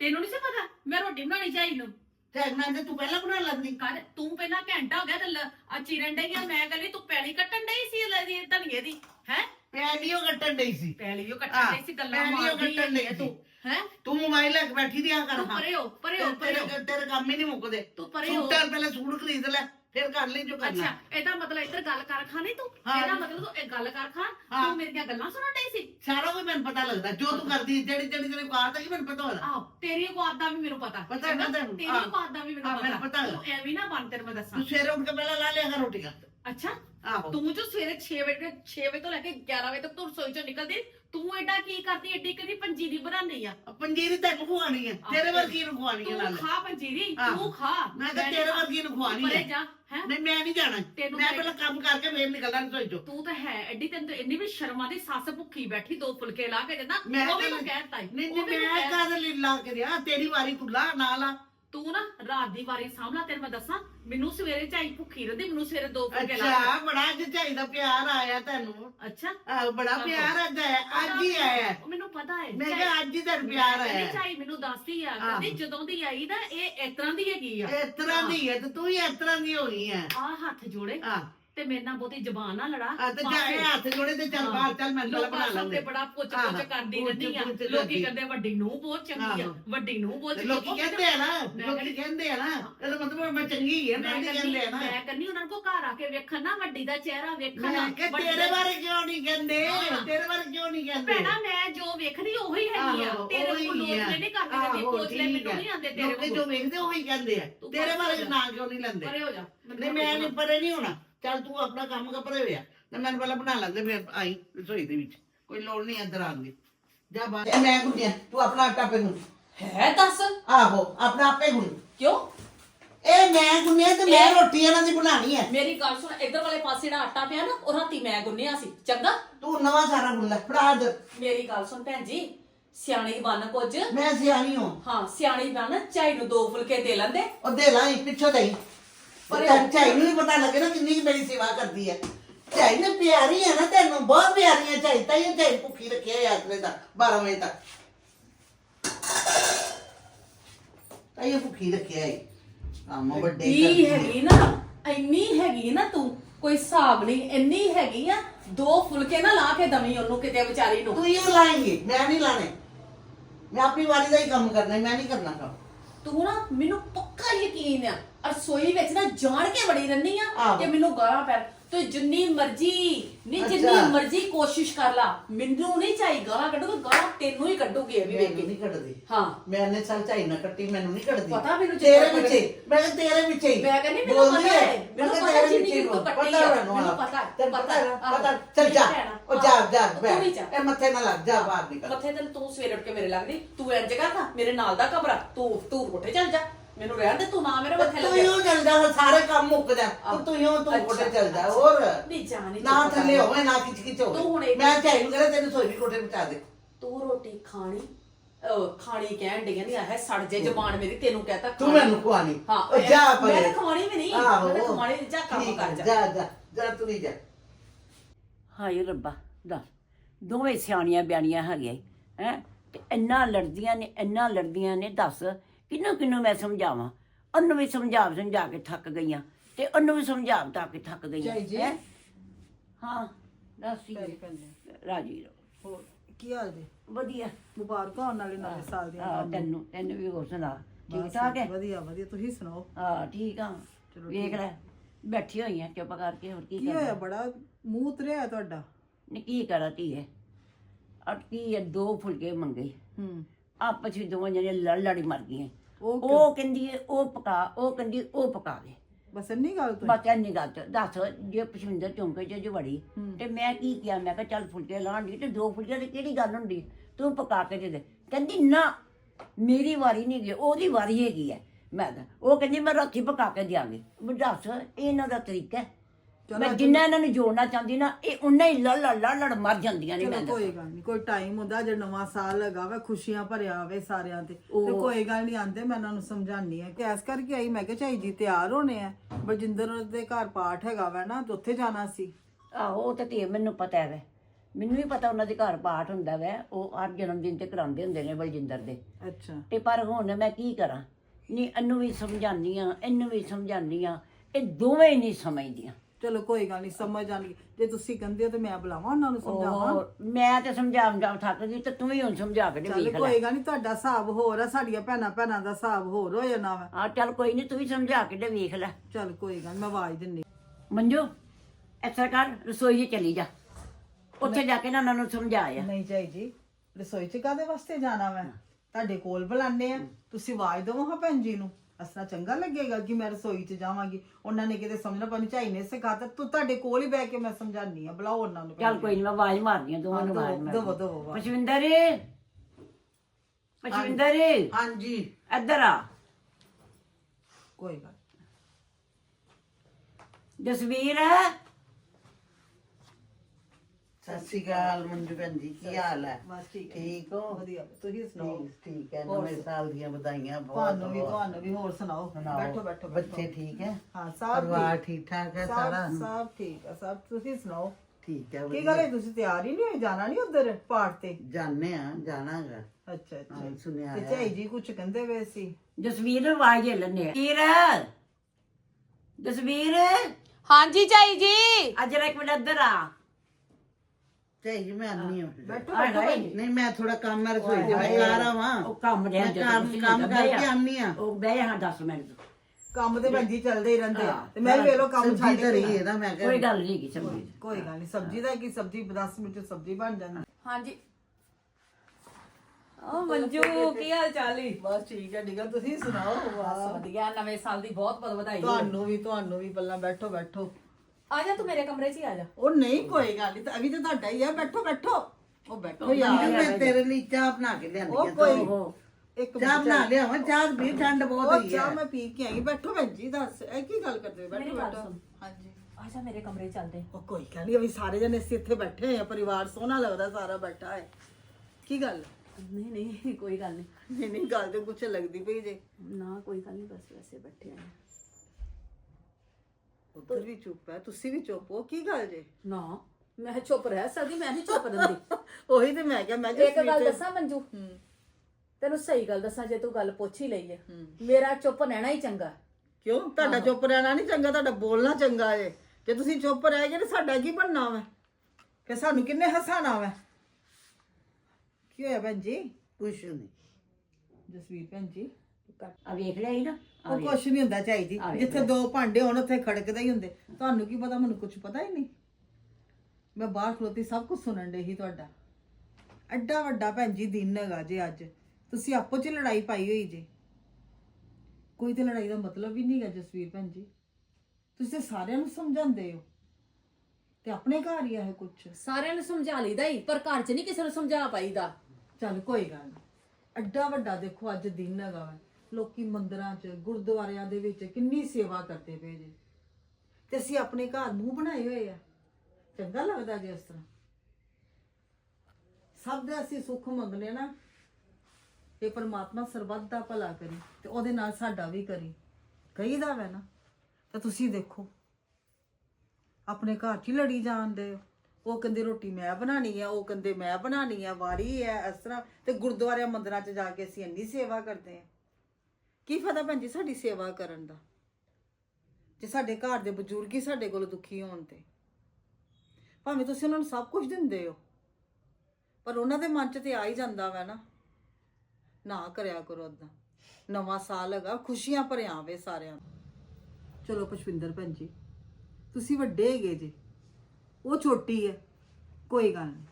S3: ਤੈਨੂੰ ਨਹੀਂ ਸੀ ਪਤਾ? ਮੈਂ ਰੋਟੀ ਬਣਾਉਣੀ ਚਾਹੀ ਨੂੰ।
S2: ਤੇ ਮੈਂ ਤੇ ਤੂੰ ਪਹਿਲਾਂ ਬਣਾ ਲੈਂਦੀ।
S3: ਕਰ ਤੂੰ ਪਹਿਲਾਂ ਘੰਟਾ ਹੋ ਗਿਆ ਤੇ ਲ- ਆ ਚਿਰਨ ਡਈ ਆ ਮੈਂ ਕਹਿੰਦੀ ਤੂੰ ਪੈਲੀ ਕੱਟਣ ਡਈ ਸੀ ਲੈ ਧਨੀਏ ਦੀ ਹੈ?
S2: ਪੈਲੀਓ ਕੱਟਣ ਡਈ ਸੀ ਹਾਂ,
S3: ਕੱਟਣ ਡਈ ਸੀ ਗੱਲਾਂ
S2: ਉਹ
S3: ਮਾਰਦੀ
S2: ਕੱਟਣ ਡਈ
S3: ਆ
S2: ਸੀ।
S3: ਤੂੰ ਹੈ
S2: ਤੂੰ ਮੋਬਾਈਲ ਲੈ ਕੇ ਬੈਠੀ ਦਿਆ ਕਰ
S3: ਤੂੰ
S2: ਹਾਂ
S3: ਪਰੇ ਹੋ ਪਰੇ ਹੋ ਪਰੇ ਹੋ
S2: ਤੇਰੇ ਤੇਰੇ ਕੰਮ ਹੀ ਨਹੀਂ ਮੁੱਕਦੇ
S3: ਤੂੰ ਪਰੇ ਹੋ
S2: ਸੂਟਾਂ ਪਹਿਲਾਂ ਸੂਟ ਖਰੀਦ ਲੈ ਫਿਰ ਕਰ ਲਈ ਜੋ ਕਰਨਾ
S3: ਅੱਛਾ ਇਹਦਾ ਮਤਲਬ ਇੱਧਰ ਗੱਲ ਕਰ ਖਾਣੀ ਤੂੰ
S2: ਹਾਂ।
S3: ਇਹਦਾ ਮਤਲਬ ਤੂੰ ਇਹ ਗੱਲ ਕਰ ਖਾ
S2: ਹਾਂ।
S3: ਤੂੰ ਮੇਰੀਆਂ ਗੱਲਾਂ ਸੁਣਨ ਡਈ ਸੀ
S2: ਸਾਰਾ ਕੁਝ ਮੈਨੂੰ ਪਤਾ ਲੱਗਦਾ ਜੋ ਤੂੰ ਕਰਦੀ ਜਿਹੜੀ ਜਿਹੜੀ ਤੇਰੀ ਬਾਤ ਹੈ ਮੈਨੂੰ ਪਤਾ ਹੋਦਾ
S3: ਆਹੋ ਤੇਰੀ ਔਕਾਤ ਦਾ ਵੀ ਮੈਨੂੰ ਪਤਾ
S2: ਪਤਾ
S3: ਚੰਗਾ?
S2: ਨਾ ਤੈਨੂੰ?
S3: ਤੇਰੀ
S2: ਹਾਂ।
S3: ਔਕਾਤ ਦਾ ਵੀ
S2: ਹਾਂ,
S3: ਮੈਨੂੰ
S2: ਮੈਨੂੰ
S3: ਪਤਾ
S2: ਪਤਾ।
S3: ਤੂੰ ਐਵੇਂ ਨਾ ਬਣ ਤੇਰੇ ਮੈਂ ਦੱਸਾਂ
S2: ਤੂੰ ਸਵੇਰੇ ਉੱਠ ਕੇ ਪਹਿਲਾਂ ਲਾ ਲਿਆ ਕਰ ਰੋਟੀਆਂ
S3: ਅੱਛਾ
S2: ਆਹੋ।
S3: ਤੂੰ ਜੋ ਸਵੇਰੇ 6 ਵਜੇ 6 ਵਜੇ ਤੋਂ ਲੈ ਕੇ 11 ਵਜੇ ਤੱਕ ਤੂੰ ਰਸੋਈ ਚੋਂ ਨਿਕਲਦੀ ਤੂੰ ਐਡਾ ਕੀ ਕਰਦੀ ਐਡੀ ਕਦੀ ਪੰਜੀਰੀ ਬਣਾਉਂਦੀ ਆ?
S2: ਪੰਜੀਰੀ ਤੈਨੂੰ ਖਵਾਣੀ ਹੈ ਤੇਰੇ ਵਰਗੀ ਨੂੰ ਖਵਾਣੀ ਹੈ
S3: ਤੂੰ
S2: ਨਾਲ।
S3: ਖਾ ਪੰਜੀਰੀ
S2: ਆਹੋ।
S3: ਤੂੰ ਖਾ।
S2: ਮੈਂ ਤਾਂ ਤੇਰੇ। ਵਰਗੀ ਨੂੰ ਖਵਾਣੀ
S3: ਪਰੇ
S2: ਹੈ
S3: ਜਾ ਹੈ?
S2: ਨਹੀਂ ਮੈਂ ਨਹੀਂ ਜਾਣਾ।
S3: ਤੈਨੂੰ
S2: ਮੈਂ
S3: ਮੈਂ-
S2: ਪਹਿਲਾਂ ਕੰਮ ਕਰਕੇ ਫੇਰ ਨਿਕਲਣਾ ਰਸੋਈ ਚੋਂ।
S3: ਤੂੰ ਤਾਂ ਹੈ ਐਡੀ ਤੈਨੂੰ ਤਾਂ ਇੰਨੀ ਵੀ ਸ਼ਰਮਾ ਦੀ ਸੱਸ ਭੁੱਖੀ ਬੈਠੀ ਦੋ ਫੁਲਕੇ ਲਾ ਕੇ ਦਿੰਦਾ
S2: ਮੈਂ
S3: ਉਹ ਵੀ
S2: ਤਾਂ-
S3: ਮੈਂ ਕਹਿਤਾ।
S2: ਨਹੀਂ ਨਹੀਂ
S3: ਮੈਂ
S2: ਮੈਂ
S3: ਕਹਿ-
S2: ਕਾਹਦੇ ਲਈ ਲਾ ਕੇ ਦਿਆ? ਤੇਰੀ ਵਾਰੀ ਤੂੰ ਲਾ ਨਾ ਲਾ।
S3: ਤੂੰ ਨਾ ਰਾਤ ਦੀ ਵਾਰੀ ਸਾਹਮਣਾ ਤੈਨੂੰ ਮੈਂ ਦੱਸਾਂ ਮੈਨੂੰ ਸਵੇਰੇ ਚਾਈ ਭੁੱਖੀ ਰਹਿੰਦੀ ਮੈਨੂੰ ਸਵੇਰੇ ਦੋ ਫੁਲਕੇ ਲਾ
S2: ਅੱਛਾ ਬੜਾ ਅੱਜ ਚਾਹੀਦਾ ਪਿਆਰ ਆਇਆ ਤੈਨੂੰ।
S3: ਅੱਛਾ।
S2: ਆਹ ਬੜਾ
S3: ਆਹੋ।
S2: ਪਿਆਰ ਅੱਜ ਆਇਆ ਅੱਜ ਹੀ ਆਇਆ।
S3: ਉਹ ਮੈਨੂੰ ਪਤਾ ਹੈ
S2: ਮੈਂ ਕਿਹਾ ਅੱਜ ਹੀ ਤੈਨੂੰ ਪਿਆਰ
S3: ਮੈਂ ਕਹਿੰਦੀ
S2: ਆਇਆ।
S3: ਚਾਈ ਮੈਨੂੰ ਦੱਸਦੀ ਆ
S2: ਆਹੋ।
S3: ਕਹਿੰਦੀ ਜਦੋਂ ਦੀ ਆਈ ਨਾ ਇਹ ਇਸ ਤਰ੍ਹਾਂ ਦੀ ਹੈਗੀ ਆ।
S2: ਇਸ ਤਰ੍ਹਾਂ ਦੀ ਹੈ। ਤੇ ਤੂੰ ਹੀ ਇਸ ਤਰ੍ਹਾਂ ਦੀ ਹੋ ਗਈ ਹੈ
S3: ਆ ਹੱਥ ਜੋੜੇ।
S2: ਆ
S3: ਤੇ ਮੇਰੇ ਨਾਲ ਬਹੁਤੀ ਜ਼ਬਾਨ ਨਾ ਲੜਾ।
S2: ਆ ਤੇ ਜਾ ਇਹ ਹੱਥ ਜੋੜੇ ਤੇ ਚੱਲ ਬਾਹਰ ਚੱਲ ਮੈਂ ਪਹਿਲਾਂ ਬਣਾ
S3: ਲੋਕਾਂ
S2: ਲਾਂਗੇ
S3: ਬੜਾ ਪੁੱਛ
S2: ਆਹੋ,
S3: ਪੁੱਛ ਕਰਦੀ
S2: ਪੁੱਛ
S3: ਰਹਿੰਦੀ ਆ।
S2: ਪੁੱਛ
S3: ਲੋਕੀ
S2: ਕਰਦੀ।
S3: ਕਹਿੰਦੇ ਵੱਡੀ ਨੂੰ ਬਹੁਤ ਚੰਗੀ ਆ
S2: ਆਹੋ।
S3: ਵੱਡੀ ਨੂੰ ਬਹੁਤ ਚੰਗੀ
S2: ਲੋਕੀ ਕਹਿੰਦੇ ਆ ਨਾ
S3: ਮੈਂ
S2: ਲੋਕੀ
S3: ਕਹਿੰਦੀ-
S2: ਕਹਿੰਦੇ ਆ ਨਾ ਇਹਦਾ ਮਤਲਬ ਮੈਂ ਚੰਗੀ ਹੀ ਆ
S3: ਮੈਂ
S2: ਕਹਿੰਦੇ ਕਹਿੰਦੇ ਆ ਨਾ।
S3: ਮੈਂ ਕਹਿੰਦੀ ਉਹਨਾਂ ਕੋ ਘਰ ਆ ਕੇ ਵੇਖਣ ਨਾ ਵੱਡੀ ਦਾ ਚਿਹਰਾ ਵੇਖਣ
S2: ਮੈਂ
S3: ਨਾ
S2: ਕਿਹਾ
S3: ਵੱਡੀ
S2: ਤੇਰੇ ਬਾਰੇ ਕਿਉਂ ਨਹੀਂ ਕਹਿੰਦੇ?
S3: ਹਾਂ।
S2: ਤੇਰੇ ਬਾਰੇ ਕਿਉਂ ਨਹੀਂ ਕਹਿੰਦੇ?
S3: ਭੈਣਾ ਮੈਂ ਜੋ ਵੇਖਦੀ ਉਹੀ ਹੈਗੀ ਆ।
S2: ਆਹੋ,
S3: ਤੇਰੇ
S2: ਉਹੀ
S3: ਕੋਲ
S2: ਆ।
S3: ਲੋਚਲੇ ਨਹੀਂ ਕਰਦੇ ਕਦੀ
S2: ਆਹੋ,
S3: ਕੋਚਲੇ
S2: ਠੀਕ
S3: ਮੈਨੂੰ
S2: ਆ।
S3: ਨਹੀਂ ਆਉਂਦੇ ਤੇਰੇ
S2: ਲੋਕੀ ਜੋ
S3: ਕੋਲ
S2: ਵੇਖਦੇ ਉਹੀ ਕਹਿੰਦੇ ਆ।
S3: ਤੂੰ
S2: ਤੇਰੇ ਬਾਰੇ। ਨਾਂ ਕਿਉਂ ਨਹੀਂ ਲੈਂਦੇ?
S3: ਪਰੇ ਹੋ ਜਾ।
S2: ਨਹੀਂ ਮੈਂ ਨਹੀਂ ਪਰੇ ਨਹੀਂ ਹੋਣਾ। ਚੱਲ ਤੂੰ ਆਪਣਾ ਕੰਮ ਕਰ ਪਰੇ ਹੋਇਆ ਤੇ ਮੈਨੂੰ ਪਹਿਲਾਂ ਬਣਾ ਲੈਂਦੇ ਫਿਰ ਆਈ ਰਸੋਈ ਦੇ ਵਿੱਚ। ਕੋਈ ਲੋੜ ਨਹੀਂ ਅੰਦਰ ਆਉਣ ਦੀ ਜਾ ਬਾਹਰ। ਮੈਂ ਗੁੰਨਿਆ। ਤੂੰ ਆਪਣਾ ਆਟਾ ਪੇ ਗੁੰਨ
S3: ਹੈ ਦੱਸ।
S2: ਆਹੋ ਆਪਣਾ ਆਪੇ ਗੁੰਨ।
S3: ਕਿਉਂ?
S2: ਇਹ ਮੈਂ ਗੁੰਨਿਆ ਤੇ ਮੈਂ ਰੋਟੀ ਇਹਨਾਂ ਦੀ ਬਣਾਣੀ ਹੈ।
S3: ਮੇਰੀ ਗੱਲ ਸੁਣ ਇੱਧਰ ਵਾਲੇ ਪਾਸੇ ਦਾ ਆਟਾ ਪਿਆ ਨਾ ਉਹ ਰਾਤੀ ਮੈਂ ਗੁੰਨਿਆ ਸੀ। ਚੰਗਾ?
S2: ਤੂੰ ਨਵਾਂ ਸਾਰਾ ਗੁੰਨ ਲੈ ਫੜਾ ਦੇ
S3: ਮੇਰੀ ਗੱਲ ਸੁਣ ਭੈਣ ਜੀ ਸਿਆਣੀ ਬਣ ਕੁਝ।
S2: ਮੈਂ ਸਿਆਣੀ ਹਾਂ।
S3: ਹਾਂ ਸਿਆਣੀ ਬਣ ਚਾਈ ਨੂੰ ਦੋ ਫੁਲਕੇ ਦੇ ਲੈਂਦੇ।
S2: ਉਹ ਦੇ ਲਾਂ ਪਿੱਛੋਂ ਦੇਈ। ਪਰ ਝਾਈ ਨੂੰ ਵੀ ਪਤਾ ਲੱਗੇ ਨਾ ਕਿੰਨੀ ਕੁ ਮੇਰੀ ਸੇਵਾ ਕਰਦੀ ਹੈ। ਝਾਈ ਨੇ ਪਿਆਰੀ ਹੈ ਨਾ ਤੈਨੂੰ ਬਹੁਤ ਪਿਆਰੀ ਹੈ ਝਾਈ ਤਾਂ ਇਹ ਝਾਈ ਭੁੱਖੀ ਰੱਖਿਆ ਲੈ ਦਾ 12 ਵਜੇ ਤੱਕ। ਤਾਂ ਇਹ ਭੁੱਖੀ ਰੱਖਿਆ ਹੈ ਕੰਮ ਵੱਡੇ
S3: ਕੀ
S2: ਕਰਦੀ ਹੈ।
S3: ਹੈਗੀ ਨਾ ਇੰਨੀ ਹੈਗੀ ਨਾ ਤੂੰ ਕੋਈ ਹਿਸਾਬ ਨਹੀਂ ਇੰਨੀ ਹੈਗੀ ਆ ਦੋ ਫੁਲਕੇ ਨਾ ਲਾ ਕੇ ਦਵੀਂ ਉਹਨੂੰ ਕਿਤੇ ਵਿਚਾਰੀ ਨੂੰ।
S2: ਤੂੰ ਹੀ ਲਾਏਂਗੀ ਮੈਂ ਨਹੀਂ ਲਾਣੇ। ਮੈਂ ਆਪਣੀ ਵਾਰੀ ਦਾ ਹੀ ਕੰਮ ਕਰਨਾ ਹੈ, ਮੈਂ ਨਹੀਂ ਕਰਨਾ ਕੰਮ।
S3: ਤੂੰ ਨਾ ਮੈਨੂੰ ਪੱਕਾ ਯਕੀਨ ਆ ਰਸੋਈ ਵਿੱਚ ਨਾ ਜਾਣ ਕੇ ਵੜੀ ਰਹਿੰਦੀ ਆ
S2: ਆਹੋ।
S3: ਕਿ ਮੈਨੂੰ ਗਾਲਾਂ ਪੈਣ। ਤੂੰ ਜਿੰਨੀ ਮਰਜ਼ੀ ਨਹੀਂ ਜਿੰਨੀ
S2: ਅੱਛਾ।
S3: ਮਰਜ਼ੀ ਕੋਸ਼ਿਸ਼ ਕਰ ਲਾ ਮੈਨੂੰ ਨਹੀਂ ਚਾਹੀ ਗਾਲਾਂ ਕੱਢੂਗਾ ਗਾਲਾਂ ਤੈਨੂੰ ਹੀ ਕੱਢੂਗੀ ਇਹ ਵੀ ਵੇਖ।
S2: ਮੈਨੂੰ ਨਹੀਂ ਕੱਢਦੀ।
S3: ਹਾਂ।
S2: ਮੈਂ ਇੰਨੇ ਸਾਲ ਝਾਈ ਨਾ ਕੱਟੀ ਮੈਨੂੰ ਨਹੀਂ ਕੱਢਦੀ।
S3: ਪਤਾ ਮੈਨੂੰ
S2: ਤੇਰੇ ਵਿੱਚ ਮੈਂ ਕਿਹਾ ਤੇਰੇ ਵਿੱਚ ਹੀ।
S3: ਮੈਂ ਕਹਿੰਦੀ ਮੈਨੂੰ
S2: ਬੋਲਦੀ
S3: ਪਤਾ ਹੈ, ਮੈਨੂੰ ਪਤਾ
S2: ਤੇਰੇ
S3: ਜਿੰਨੀ
S2: ਵਿੱਚ ਹੀ
S3: ਤੂੰ ਕੱਟੀ
S2: ਪਤਾ
S3: ਹੈ,
S2: ਮੈਨੂੰ
S3: ਮੈਨੂੰ ਪਤਾ,
S2: ਤੈਨੂੰ ਪਤਾ ਹੈ,
S3: ਪਤਾ,
S2: ਚੱਲ ਜਾ।
S3: ਭੈਣਾ,
S2: ਉਹ ਜਾ ਜਾ
S3: ਤੂੰ ਵੀ
S2: ਬੈਠ
S3: ਜਾ।
S2: ਇਹ ਮੱਥੇ ਨਾ ਲੱਗ ਜਾ ਬਾਹਰ ਨਿਕਲ।
S3: ਮੱਥੇ ਤੇ ਤੂੰ ਸਵੇਰ ਉੱਠ ਕੇ ਮੇਰੇ ਲੱਗਦੀ ਤੂੰ ਇੰਜ ਕਰਦਾ ਮੇਰੇ ਨਾਲ ਦਾ ਕਮਰਾ। ਤੂੰ ਤੂੰ ਉੱਠੇ ਚੱਲ ਜਾ। ਮੈਨੂੰ ਰਹਿਣ ਦੇ ਤੂੰ ਨਾ ਮੇਰੇ ਮੱਥੇ
S2: ਤੂੰ
S3: ਲੱਗਿਆ।
S2: ਯੂੰ ਚੱਲ ਜਾ ਹੁਣ ਸਾਰੇ ਕੰਮ ਮੁੱਕ ਜਾ
S3: ਆਹ,
S2: ਤੂੰ ਤੂੰ ਯੂੰ ਤੂੰ
S3: ਅੱਛਾ,
S2: ਕੋਟੇ ਚੱਲ ਜਾ
S3: ਅੱਛਾ।
S2: ਹੋਰ?
S3: ਨਹੀਂ ਜਾ ਨਹੀਂ
S2: ਨਾ ਥੱਲੇ। ਹੋਵੇ ਨਾ ਕਿਚ ਕਿਚ
S3: ਤੂੰ ਹੁਣ
S2: ਹੋਵੇ
S3: ਇੱਕ-
S2: ਮੈਂ ਝਾਈ ਨੂੰ ਕਰੇ ਤੈਨੂੰ ਸੋਈ ਵੀ ਕੋਠੇ ਪਹੁੰਚਾ ਦੇ।
S3: ਤੂੰ ਰੋਟੀ ਖਾਣੀ ਅਹ, ਖਾਣੀ ਕਹਿਣ ਡਈਆਂ ਨਹੀਂ ਆਹ ਸੜ ਜੇ ਜ਼ਬਾਨ ਮੇਰੀ ਤੈਨੂੰ ਕਹਤਾ
S2: ਤੂੰ ਮੈਨੂੰ ਖਵਾਣੀ।
S3: ਹਾਂ
S2: ਉਹ ਜਾ
S3: ਮੈਂ
S2: ਪਰੇ
S3: ਤਾਂ ਖਵਾਉਣੀ ਵੀ ਨਹੀਂ
S2: ਆਹੋ।
S3: ਮੈਂ ਤਾਂ ਖਵਾਉਣੀ ਨਹੀਂ ਜਾ ਕੰਮ
S2: ਠੀਕ
S3: ਕਰ
S2: ਹੈ,
S3: ਜਾ।
S2: ਜਾ ਜਾ ਜਾ ਤੂੰ ਨਹੀਂ ਜਾ।
S1: ਹਾਏ ਰੱਬਾ ਦੱਸ ਦੋਵੇਂ ਸਿਆਣੀਆਂ ਬਿਆਣੀਆਂ ਹੈਗੀਆਂ ਹੈ? ਤੇ ਇੰਨਾ ਲੜਦੀਆਂ ਨੇ ਇੰਨਾ ਲੜਦੀਆਂ ਨੇ ਦੱਸ। ਕਿਹਨੂੰ ਕਿਹਨੂੰ ਮੈਂ ਸਮਝਾਵਾਂ? ਉਹਨੂੰ ਵੀ ਸਮਝਾ ਸਮਝਾ ਕੇ ਥੱਕ ਗਈਆਂ ਤੇ ਉਹਨੂੰ ਵੀ ਸਮਝਾ ਸਮਝਾ ਕੇ ਥੱਕ ਗਈਆਂ।
S4: ਝਾਈ ਜੀ।
S1: ਹੈਂ? ਹਾਂ ਦੱਸ
S4: ਪੈਰੀ ਪੈਂਦੇ
S1: ਰਾਜੀ ਰਹੋ।
S4: ਹੋਰ ਕੀ ਹਾਲ ਜੀ?
S1: ਵਧੀਆ।
S4: ਮੁਬਾਰਕਾਂ ਹੋਣ ਵਾਲੇ ਨਵੇਂ ਸਾਲ ਦੀਆਂ
S1: ਹਾਂ
S4: ਤੁਹਾਨੂੰ।
S1: ਤੈਨੂੰ ਤੈਨੂੰ ਵੀ ਹੋਰ ਸੁਣਾ। ਠੀਕ
S4: ਬਸ,
S1: ਠਾਕ ਹੈ?
S4: ਵਧੀਆ ਵਧੀਆ। ਤੁਸੀਂ ਸੁਣਾਓ?
S1: ਹਾਂ ਠੀਕ ਆ
S4: ਚਲੋ
S1: ਵੇਖ ਲੈ ਬੈਠੀ ਹੋਈ ਆ ਚੁੱਪ ਕਰਕੇ ਹੋਰ ਕੀ
S4: ਕੀ ਹੋਇਆ? ਬੜਾ ਮੂੰਹ ਉਤਰਿਆ ਤੁਹਾਡਾ।
S1: ਨੀ ਕੀ ਕਰਾਂ ਧੀਏ? ਅਟਕੀ ਹੈ? ਦੋ ਫੁਲਕੇ ਮੰਗੇ।
S4: ਹੂੰ।
S1: ਆਪਸ ਵਿੱਚ ਦੋਵਾਂ ਜਣੇ ਲੜ ਲੜੀ ਮਰ ਗਈਆਂ।
S4: ਉਹ ਕਿਉਂ?
S1: ਉਹ ਕਹਿੰਦੀ ਹੈ ਉਹ ਪਕਾ ਉਹ ਕਹਿੰਦੀ ਉਹ ਪਕਾ ਦੇ।
S4: ਬਸ ਇੰਨੀ ਗੱਲ ਤੋਂ
S1: ਬਸ ਇੰਨੀ ਗੱਲ ਤੇ। ਦੱਸ ਜੇ ਪਸ਼ਵਿੰਦਰ ਚੌਂਕੇ ਚ ਜੋ ਵੜੀ
S4: ਹੂੰ।
S1: ਤੇ ਮੈਂ ਕੀ ਕਿਹਾ? ਮੈਂ ਕਿਹਾ ਚੱਲ ਫੁਲਕੇ ਲਾਣ ਦੀ ਤੇ ਦੋ ਫੁਲਕੇ ਦੀ ਕਿਹੜੀ ਗੱਲ ਹੁੰਦੀ? ਤੂੰ ਪਕਾ ਕੇ ਦੇ ਦੇ। ਕਹਿੰਦੀ ਨਾ ਮੇਰੀ ਵਾਰੀ ਨਹੀਂ ਗਈ ਉਹਦੀ ਵਾਰੀ ਹੈਗੀ ਹੈ। ਮੈਂ ਤਾਂ ਉਹ ਕਹਿੰਦੀ ਮੈਂ ਰਾਤੀ ਪਕਾ ਕੇ ਦਿਆਂਗੀ। ਮੈਂ ਦੱਸ ਇਹ ਇਹਨਾਂ ਦਾ ਤਰੀਕਾ ਹੈ। ਮੈਂ ਜਿੰਨਾ ਇਹਨਾਂ ਨੂੰ ਜੋੜਨਾ ਚਾਹੁੰਦੀ ਨਾ ਇਹ ਉਨਾ ਹੀ ਲੜ ਲੜ ਲੜ ਲੜ ਮਰ ਜਾਂਦੀਆਂ ਨੇ ਮੈਂ
S4: ਚਲੋ ਕੋਈ ਗੱਲ ਨਹੀਂ ਕੋਈ ਟਾਈਮ ਹੁੰਦਾ ਜੇ ਨਵਾਂ ਸਾਲ ਲੱਗਾ ਵਾ ਖੁਸ਼ੀਆਂ ਭਰਿਆ ਆਵੇ ਸਾਰਿਆਂ ਤੇ ਤੇ
S1: ਉਹ-
S4: ਕੋਈ ਗੱਲ ਨਹੀਂ ਆਂਦੇ ਮੈਂ ਉਹਨਾਂ ਨੂੰ ਸਮਝਾਨੀ ਆ ਕਿ ਐਸ ਕਰਕੇ ਆਈ ਮੈਂ ਕਿਹਾ ਝਾਈ ਜੀ ਤਿਆਰ ਹੋਣੇ ਆ। ਬਲਜਿੰਦਰ ਦੇ ਘਰ ਪਾਠ ਹੈਗਾ ਵਾ ਨਾ ਤੇ ਉੱਥੇ ਜਾਣਾ ਸੀ।
S1: ਆਹੋ ਉਹ ਤਾਂ ਤੇ ਮੈਨੂੰ ਪਤਾ ਹੈ ਮੈਨੂੰ ਵੀ ਪਤਾ ਉਹਨਾਂ ਦੇ ਘਰ ਪਾਠ ਹੁੰਦਾ ਵੈ ਉਹ ਹਰ ਜਨਮ ਦਿਨ ਤੇ ਕਰਾਉਂਦੇ ਹੁੰਦੇ ਨੇ ਬਲਜਿੰਦਰ ਦੇ।
S4: ਅੱਛਾ।
S1: ਤੇ ਪਰ ਹੁਣ ਮੈਂ ਕੀ ਕਰਾਂ? ਨਹੀਂ ਇਹਨੂੰ ਵੀ ਸਮਝਾਨੀ ਆ ਇਹਨੂੰ ਵੀ ਸਮਝਾਨੀ ਆ ਇਹ ਦੋਵੇਂ ਹੀ ਨਹੀਂ ਸਮਝਦੀਆਂ।
S4: ਚਲੋ ਕੋਈ ਗੱਲ ਨਹੀਂ ਸਮਝ ਜਾਣਗੇ ਜੇ ਤੁਸੀਂ ਕਹਿੰਦੇ ਹੋ ਤੇ ਮੈਂ ਬੁਲਾਵਾਂ ਉਹਨਾਂ ਨੂੰ ਸਮਝਾਵਾਂ।
S1: ਉਹ ਮੈਂ ਤੇ ਸਮਝਾ ਸਮਝਾ ਥੱਕ ਗਈ ਤੇ ਤੂੰ ਵੀ ਹੁਣ ਸਮਝਾ ਕੇ ਤੇ
S4: ਚੱਲ
S1: ਵੇਖ ਲੈ।
S4: ਕੋਈ ਗੱਲ ਨਹੀਂ ਤੁਹਾਡਾ ਹਿਸਾਬ ਹੋਰ ਆ ਸਾਡੀਆਂ ਭੈਣਾਂ ਭੈਣਾਂ ਦਾ ਹਿਸਾਬ ਹੋਰ ਹੋ ਜਾਣਾ ਵਾ।
S1: ਆ ਚੱਲ ਕੋਈ ਨਹੀਂ ਤੂੰ ਵੀ ਸਮਝਾ ਕੇ ਤੇ ਵੇਖ ਲੈ।
S4: ਚੱਲ ਕੋਈ ਗੱਲ ਨੀ, ਮੈਂ ਆਵਾਜ਼ ਦਿੰਨੀ।
S1: ਮੰਜੂ ਐਸਾ ਕਰ ਰਸੋਈ 'ਚ ਚਲੀ ਜਾ। ਉੱਥੇ ਜਾ ਕੇ ਨਾ ਉਹਨਾਂ ਨੂੰ ਸਮਝਾਇਆ।
S4: ਨਹੀਂ ਚਾਈ ਜੀ ਰਸੋਈ ਚ ਕਾਦੇ ਵਾਸਤੇ ਜਾਣਾ ਮੈਂ ਤੁਹਾਡੇ ਕੋਲ ਬੁਲਾਣੇ ਆ। ਤੁਸੀਂ ਆਵਾਜ਼ ਦਿਓ ਹਾਂ ਭੈਣ ਜੀ ਨੂੰ? ਅਸਨਾ ਚੰਗਾ ਲੱਗੇਗਾ ਕਿ ਮੈਂ ਰਸੋਈ ਚ ਜਾਵਾਂਗੀ। ਉਹਨਾਂ ਨੇ ਕਿਤੇ ਸਮਝਣਾ ਪਾਣੀ ਝਾਈ ਨੇ ਸਿਖਾਤਾ ਤੂੰ ਤੁਹਾਡੇ ਕੋਲ ਹੀ ਬਹਿ ਕੇ ਮੈਂ ਸਮਝਾਨੀ ਆ ਬੁਲਾਓ ਉਹਨਾਂ ਨੂੰ
S1: ਚੱਲ ਕੋਈ ਨਹੀਂ ਮੈਂ ਆਵਾਜ਼ ਮਾਰਦੀ ਆ ਦੋਵਾਂ ਨੂੰ ਆਵਾਜ਼ ਮਾਰਦੀ
S4: ਦਵੋ- ਦਵੋ ਆਵਾਜ਼।
S1: ਪਸ਼ਵਿੰਦਰ? ਪਸ਼ਵਿੰਦਰ?
S2: ਹਾਂਜੀ।
S1: ਇੱਧਰ ਆ।
S4: ਕੋਈ ਗੱਲ
S1: ਜਸਵੀਰ?
S2: ਸਤਿ ਸ਼੍ਰੀ ਅਕਾਲ ਮੰਜੂ ਭੈਣ ਜੀ ਕੀ ਹਾਲ ਹੈ?
S4: ਬਸ ਠੀਕ ਹੈ
S2: ਠੀਕ ਹੋ?
S4: ਵਧੀਆ। ਤੁਸੀਂ ਸੁਣਾਓ?
S2: ਠੀਕ ਠੀਕ ਹੈ।
S4: ਹੋਰ
S2: ਨਵੇਂ ਸਾਲ ਦੀਆਂ ਵਧਾਈਆਂ ਬਹੁਤ
S4: ਤੁਹਾਨੂੰ ਵੀ
S2: ਬਹੁਤ।
S4: ਤੁਹਾਨੂੰ ਵੀ ਹੋਰ ਸੁਣਾਓ?
S2: ਸੁਣਾਓ।
S4: ਬੈਠੋ ਬੈਠੋ
S2: ਬੱਚੇ ਠੀਕ ਹੈ?
S4: ਹਾਂ ਸਭ
S2: ਪਰਿਵਾਰ
S4: ਠੀਕ
S2: ਠੀਕ ਠਾਕ ਹੈ ਸਾਰਾ?
S4: ਸਭ ਠੀਕ ਆ ਸਭ ਤੁਸੀਂ ਸੁਣਾਓ?
S2: ਠੀਕ ਹੈ
S4: ਕੀ ਗੱਲ ਹੈ ਤੁਸੀਂ? ਤਿਆਰ ਹੀ ਨਹੀਂ ਹੋਏ? ਜਾਣਾ ਨਹੀਂ ਉਧਰ ਪਾਠ ਤੇ?
S2: ਜਾਣੇ ਆ ਜਾਣਾਗਾ
S4: ਅੱਛਾ ਅੱਛਾ।
S2: ਹਾਂ, ਸੁਣਿਆ
S4: ਤੇ
S2: ਹੈ।
S4: ਝਾਈ ਜੀ ਕੁਝ ਕਹਿੰਦੇ ਵੇ ਸੀ?
S1: ਜਸਵੀਰ ਨੂੰ ਆਵਾਜ਼ ਦੇ ਲੈਣੇ ਆ। ਜਸਵੀਰ? ਜਸਵੀਰ?
S3: ਹਾਂਜੀ ਝਾਈ ਜੀ।
S1: ਅੱਜ ਇੱਕ ਮਿੰਟ ਇੱਧਰ ਆ।
S2: ਚਾਹੀ ਜੀ ਮੈਂ ਆਨੀ ਹਾਂ
S4: ਬੈਠੋ
S1: ਹਾਏ
S4: ਬੈਠੋ
S1: ਹਾਏ।
S2: ਨਹੀਂ ਮੈਂ ਥੋੜਾ ਕੰਮ ਹੈ ਰਸੋਈ ਦਾ ਮੈਂ ਕਰ ਆਵਾਂ।
S1: ਉਹ ਕੰਮ ਰਿਹਾ
S2: ਮੈਂ ਕੰਮ ਕੰਮ ਕਰਕੇ ਆਨੀ ਆ।
S1: ਉਹ ਬਹਿ ਹਾਂ 10 ਮਿੰਟ।
S4: ਕੰਮ ਤੇ ਭੰਜੀ ਚੱਲਦੇ ਹੀ ਰਹਿੰਦੇ ਆ।
S1: ਹਾਂ।
S4: ਤੇ ਮੈਂ ਵੀ ਵੇਖ ਲੋ ਕੰਮ
S2: ਸਬਜ਼ੀ
S4: ਛੱਡ ਕੇ
S2: ਧਰੀ
S4: ਆਈ।
S2: ਹੈ ਨਾ ਮੈਂ
S1: ਕੋਈ ਗੱਲ ਨਹੀਂ ਕੀ ਸਮਝੀ
S4: ਕੋਈ ਗੱਲ ਨਹੀਂ ਸਬਜ਼ੀ ਦਾ ਕੀ ਸਬਜ਼ੀ 10 ਮਿੰਟ ਚ ਸਬਜ਼ੀ ਬਣ ਜਾਂਦੀ
S3: ਹਾਂਜੀ। ਓ ਮੰਜੂ ਕੀ ਹਾਲ ਚਾਲ ਈ?
S4: ਬਸ ਠੀਕ ਹੈ ਤੁਸੀਂ ਸੁਣਾਓ?
S3: ਬਸ ਵਧੀਆ ਨਵੇਂ ਸਾਲ ਦੀ ਬਹੁਤ ਬਹੁਤ ਵਧਾਈ ਹੋਵੇ।
S4: ਤੁਹਾਨੂੰ ਵੀ ਤੁਹਾਨੂੰ ਵੀ ਪਹਿਲਾਂ ਬੈਠੋ ਬੈਠੋ।
S3: ਆ ਜਾ ਤੂੰ ਮੇਰੇ ਕਮਰੇ 'ਚ ਹੀ ਆ ਜਾ।
S4: ਉਹ ਨਹੀਂ ਕੋਈ ਗੱਲ ਨਹੀਂ ਅਭੀ ਤਾਂ ਤੁਹਾਡਾ ਹੀ ਆ। ਬੈਠੋ ਬੈਠੋ। ਉਹ ਬੈਠੋ
S2: ਮੰਜੂ
S4: ਯਾਰ।
S2: ਮੈਂ ਤੇਰੇ ਲਈ ਚਾਹ ਬਣਾ ਕੇ ਲਿਆਂਦੀ
S4: ਉਹ
S2: ਹੈ
S4: ਕੋਈ
S1: ਉਹ
S4: ਇੱਕ
S2: ਚਾਹ ਬਣਾ ਲਿਆਵਾਂ ਚਾਹ ਵੀ ਠੰਡ ਬਹੁਤ
S4: ਉਹ
S2: ਹੋਈ
S4: ਚਾਹ
S2: ਹੈ
S4: ਮੈਂ ਪੀ ਕੇ ਆਈ। ਬੈਠੋ ਭੈਣ ਜੀ ਦੱਸ। ਇਹ ਕੀ ਗੱਲ ਕਰਦੇ ਹੋ?
S3: ਮੇਰੀ
S4: ਬੈਠੋ
S3: ਗੱਲ
S4: ਬੈਠੋ।
S3: ਸੁਣ।
S4: ਹਾਂਜੀ।
S3: ਆ ਜਾ ਮੇਰੇ ਕਮਰੇ 'ਚ ਚੱਲਦੇ।
S4: ਉਹ ਕੋਈ ਗੱਲ ਨਹੀਂ ਅਭੀ ਸਾਰੇ ਜਣੇ ਅਸੀਂ ਇੱਥੇ ਬੈਠੇ ਹੋਏ ਆ। ਪਰਿਵਾਰ ਸੋਹਣਾ ਲੱਗਦਾ ਸਾਰਾ ਬੈਠਾ ਹੈ ਕੀ ਗੱਲ?
S3: ਨਹੀਂ ਨਹੀਂ ਕੋਈ ਗੱਲ ਨਹੀਂ
S4: ਨਹੀਂ ਨਹੀਂ ਗੱਲ ਤੇ ਕੁਛ ਲੱਗਦੀ ਪਈ ਜੇ।
S3: ਨਾ ਕੋਈ ਗੱਲ ਨਹੀਂ ਬਸ ਵੈਸੇ ਬੈਠੇ ਆ।
S4: ਉੱਧਰ ਵੀ ਚੁੱਪ ਹੈ ਤੁਸੀਂ ਵੀ ਚੁੱਪ ਹੋ ਕੀ ਗੱਲ ਜੇ?
S3: ਨਾ ਮੈਂ ਚੁੱਪ ਰਹਿ ਸਕਦੀ ਮੈਂ ਨਹੀਂ ਚੁੱਪ ਰਹਿੰਦੀ। *laughs*
S4: ਉਹੀ ਤੇ ਮੈਂ ਕਿਹਾ ਮੈਂ
S3: ਇੱਕ ਗੱਲ ਦੱਸਾਂ ਮੰਜੂ?
S4: ਹੂੰ।
S3: ਤੈਨੂੰ ਸਹੀ ਗੱਲ ਦੱਸਾਂ ਜੇ ਤੂੰ ਗੱਲ ਪੁੱਛ ਹੀ ਲਈ ਹੈ।
S4: ਹੂੰ।
S3: ਮੇਰਾ ਚੁੱਪ ਰਹਿਣਾ ਹੀ ਚੰਗਾ।
S4: ਕਿਉਂ? ਤੁਹਾਡਾ ਚੁੱਪ ਰਹਿਣਾ ਨਹੀਂ ਚੰਗਾ ਤੁਹਾਡਾ ਬੋਲਣਾ ਚੰਗਾ ਏ ਜੇ ਤੁਸੀਂ ਚੁੱਪ ਰਹਿ ਗਏ ਤਾਂ ਸਾਡਾ ਕੀ ਬਣਨਾ ਵਾ? ਫਿਰ ਸਾਨੂੰ ਕਿੰਨੇ ਹਸਾਣਾ ਵਾ? ਕੀ ਹੋਇਆ ਭੈਣ ਜੀ?
S2: ਕੁਛ ਨਹੀਂ
S4: ਜਸਵੀਰ ਭੈਣ ਜੀ।
S1: ਆ ਵੇਖ ਲਿਆ ਸੀ ਨਾ?
S4: ਉਹ ਕੁਛ ਨਹੀਂ ਹੁੰਦਾ ਝਾਈ ਜੀ। ਜਿੱਥੇ ਦੋ ਭਾਂਡੇ ਹੋਣ ਉੱਥੇ ਖੜਕਦੇ ਹੀ ਹੁੰਦੇ। ਤੁਹਾਨੂੰ ਕੀ ਪਤਾ ਮੈਨੂੰ ਕੁਝ ਪਤਾ ਹੀ ਨਹੀਂ। ਮੈਂ ਬਾਹਰ ਖਲੋਤੀ ਸਭ ਕੁਝ ਸੁਣਨ ਦੇ ਹੀ ਤੁਹਾਡਾ। ਐਡਾ ਵੱਡਾ ਭੈਣ ਜੀ ਦਿਨ ਹੈਗਾ ਜੇ ਅੱਜ। ਤੁਸੀਂ ਆਪੋ ਚ ਲੜਾਈ ਪਾਈ ਹੋਈ ਜੇ। ਕੋਈ ਤੇ ਲੜਾਈ ਦਾ ਮਤਲਬ ਵੀ ਨਹੀਂ ਹੈਗਾ ਜਸਵੀਰ ਭੈਣ ਜੀ। ਤੁਸੀਂ ਸਾਰਿਆਂ ਨੂੰ ਸਮਝਾਉਂਦੇ ਹੋ। ਤੇ ਆਪਣੇ ਘਰ ਹੀ ਆ ਇਹ ਕੁਛ।
S3: ਸਾਰਿਆਂ ਨੂੰ ਸਮਝਾ ਲਈਦਾ ਹੀ ਪਰ ਘਰ 'ਚ ਨਹੀਂ ਕਿਸੇ ਨੂੰ ਸਮਝਾ ਪਾਈਦਾ।
S4: ਚੱਲ ਕੋਈ ਗੱਲ ਨਹੀਂ ਅੱਡਾ ਵੱਡਾ ਦੇਖੋ ਅੱਜ ਦਿਨ ਹੈਗਾ ਵਾ। ਲੋਕੀ ਮੰਦਰਾਂ 'ਚ, ਗੁਰਦੁਆਰਿਆਂ ਦੇ ਵਿੱਚ ਕਿੰਨੀ ਸੇਵਾ ਕਰਦੇ ਪਏ ਜੇ। ਤੇ ਅਸੀਂ ਆਪਣੇ ਘਰ ਮੂੰਹ ਬਣਾਏ ਹੋਏ ਆ। ਚੰਗਾ ਲੱਗਦਾ ਜੇ ਇਸ ਤਰ੍ਹਾਂ। ਸਭ ਦਾ ਅਸੀਂ ਸੁੱਖ ਮੰਗਨੇ ਨਾ। ਇਹ ਪਰਮਾਤਮਾ ਸਰਬੱਤ ਦਾ ਭਲਾ ਕਰੀ ਤੇ ਉਹਦੇ ਨਾਲ ਸਾਡਾ ਵੀ ਕਰੀ। ਕਹੀਦਾ ਵੈ ਨਾ। ਤਾਂ ਤੁਸੀਂ ਦੇਖੋ। ਆਪਣੇ ਘਰ 'ਚ ਹੀ ਲੜੀ ਜਾਂਦੇ ਹੋ। ਉਹ ਕਹਿੰਦੇ ਰੋਟੀ ਮੈਂ ਬਣਾਣੀ ਆ, ਉਹ ਕਹਿੰਦੇ ਮੈਂ ਬਣਾਣੀ ਆ, ਵਾਰੀ ਹੈ ਇਸ ਤਰ੍ਹਾਂ। ਤੇ ਗੁਰਦੁਆਰਿਆਂ ਮੰਦਰਾਂ 'ਚ ਜਾ ਕੇ ਅਸੀਂ ਇੰਨੀ ਸੇਵਾ ਕਰਦੇ ਆ ਕੀ ਫਾਇਦਾ ਭੈਣ ਜੀ ਸਾਡੀ ਸੇਵਾ ਕਰਨ ਦਾ? ਜੇ ਸਾਡੇ ਘਰ ਦੇ ਬਜ਼ੁਰਗ ਹੀ ਸਾਡੇ ਕੋਲ ਦੁਖੀ ਹੋਣ ਤੇ। ਭਾਵੇਂ ਤੁਸੀਂ ਉਹਨਾਂ ਨੂੰ ਸਭ ਕੁਝ ਦਿੰਦੇ ਹੋ, ਪਰ ਉਹਨਾਂ ਦੇ ਮਨ 'ਚ ਤੇ ਆ ਹੀ ਜਾਂਦਾ ਵਾ ਨਾ। ਨਾ ਕਰਿਆ ਕਰੋ ਓਦਾਂ ਨਵਾਂ ਸਾਲ ਹੈਗਾ, ਖੁਸ਼ੀਆਂ ਭਰਿਆ ਆਵੇ ਸਾਰਿਆਂ ਨੂੰ। ਚਲੋ ਪੁਸ਼ਪਿੰਦਰ ਭੈਣ ਜੀ, ਤੁਸੀਂ ਵੱਡੇ ਹੈਗੇ ਜੀ। ਉਹ ਛੋਟੀ ਹੈ, ਕੋਈ ਗੱਲ ਨਹੀਂ।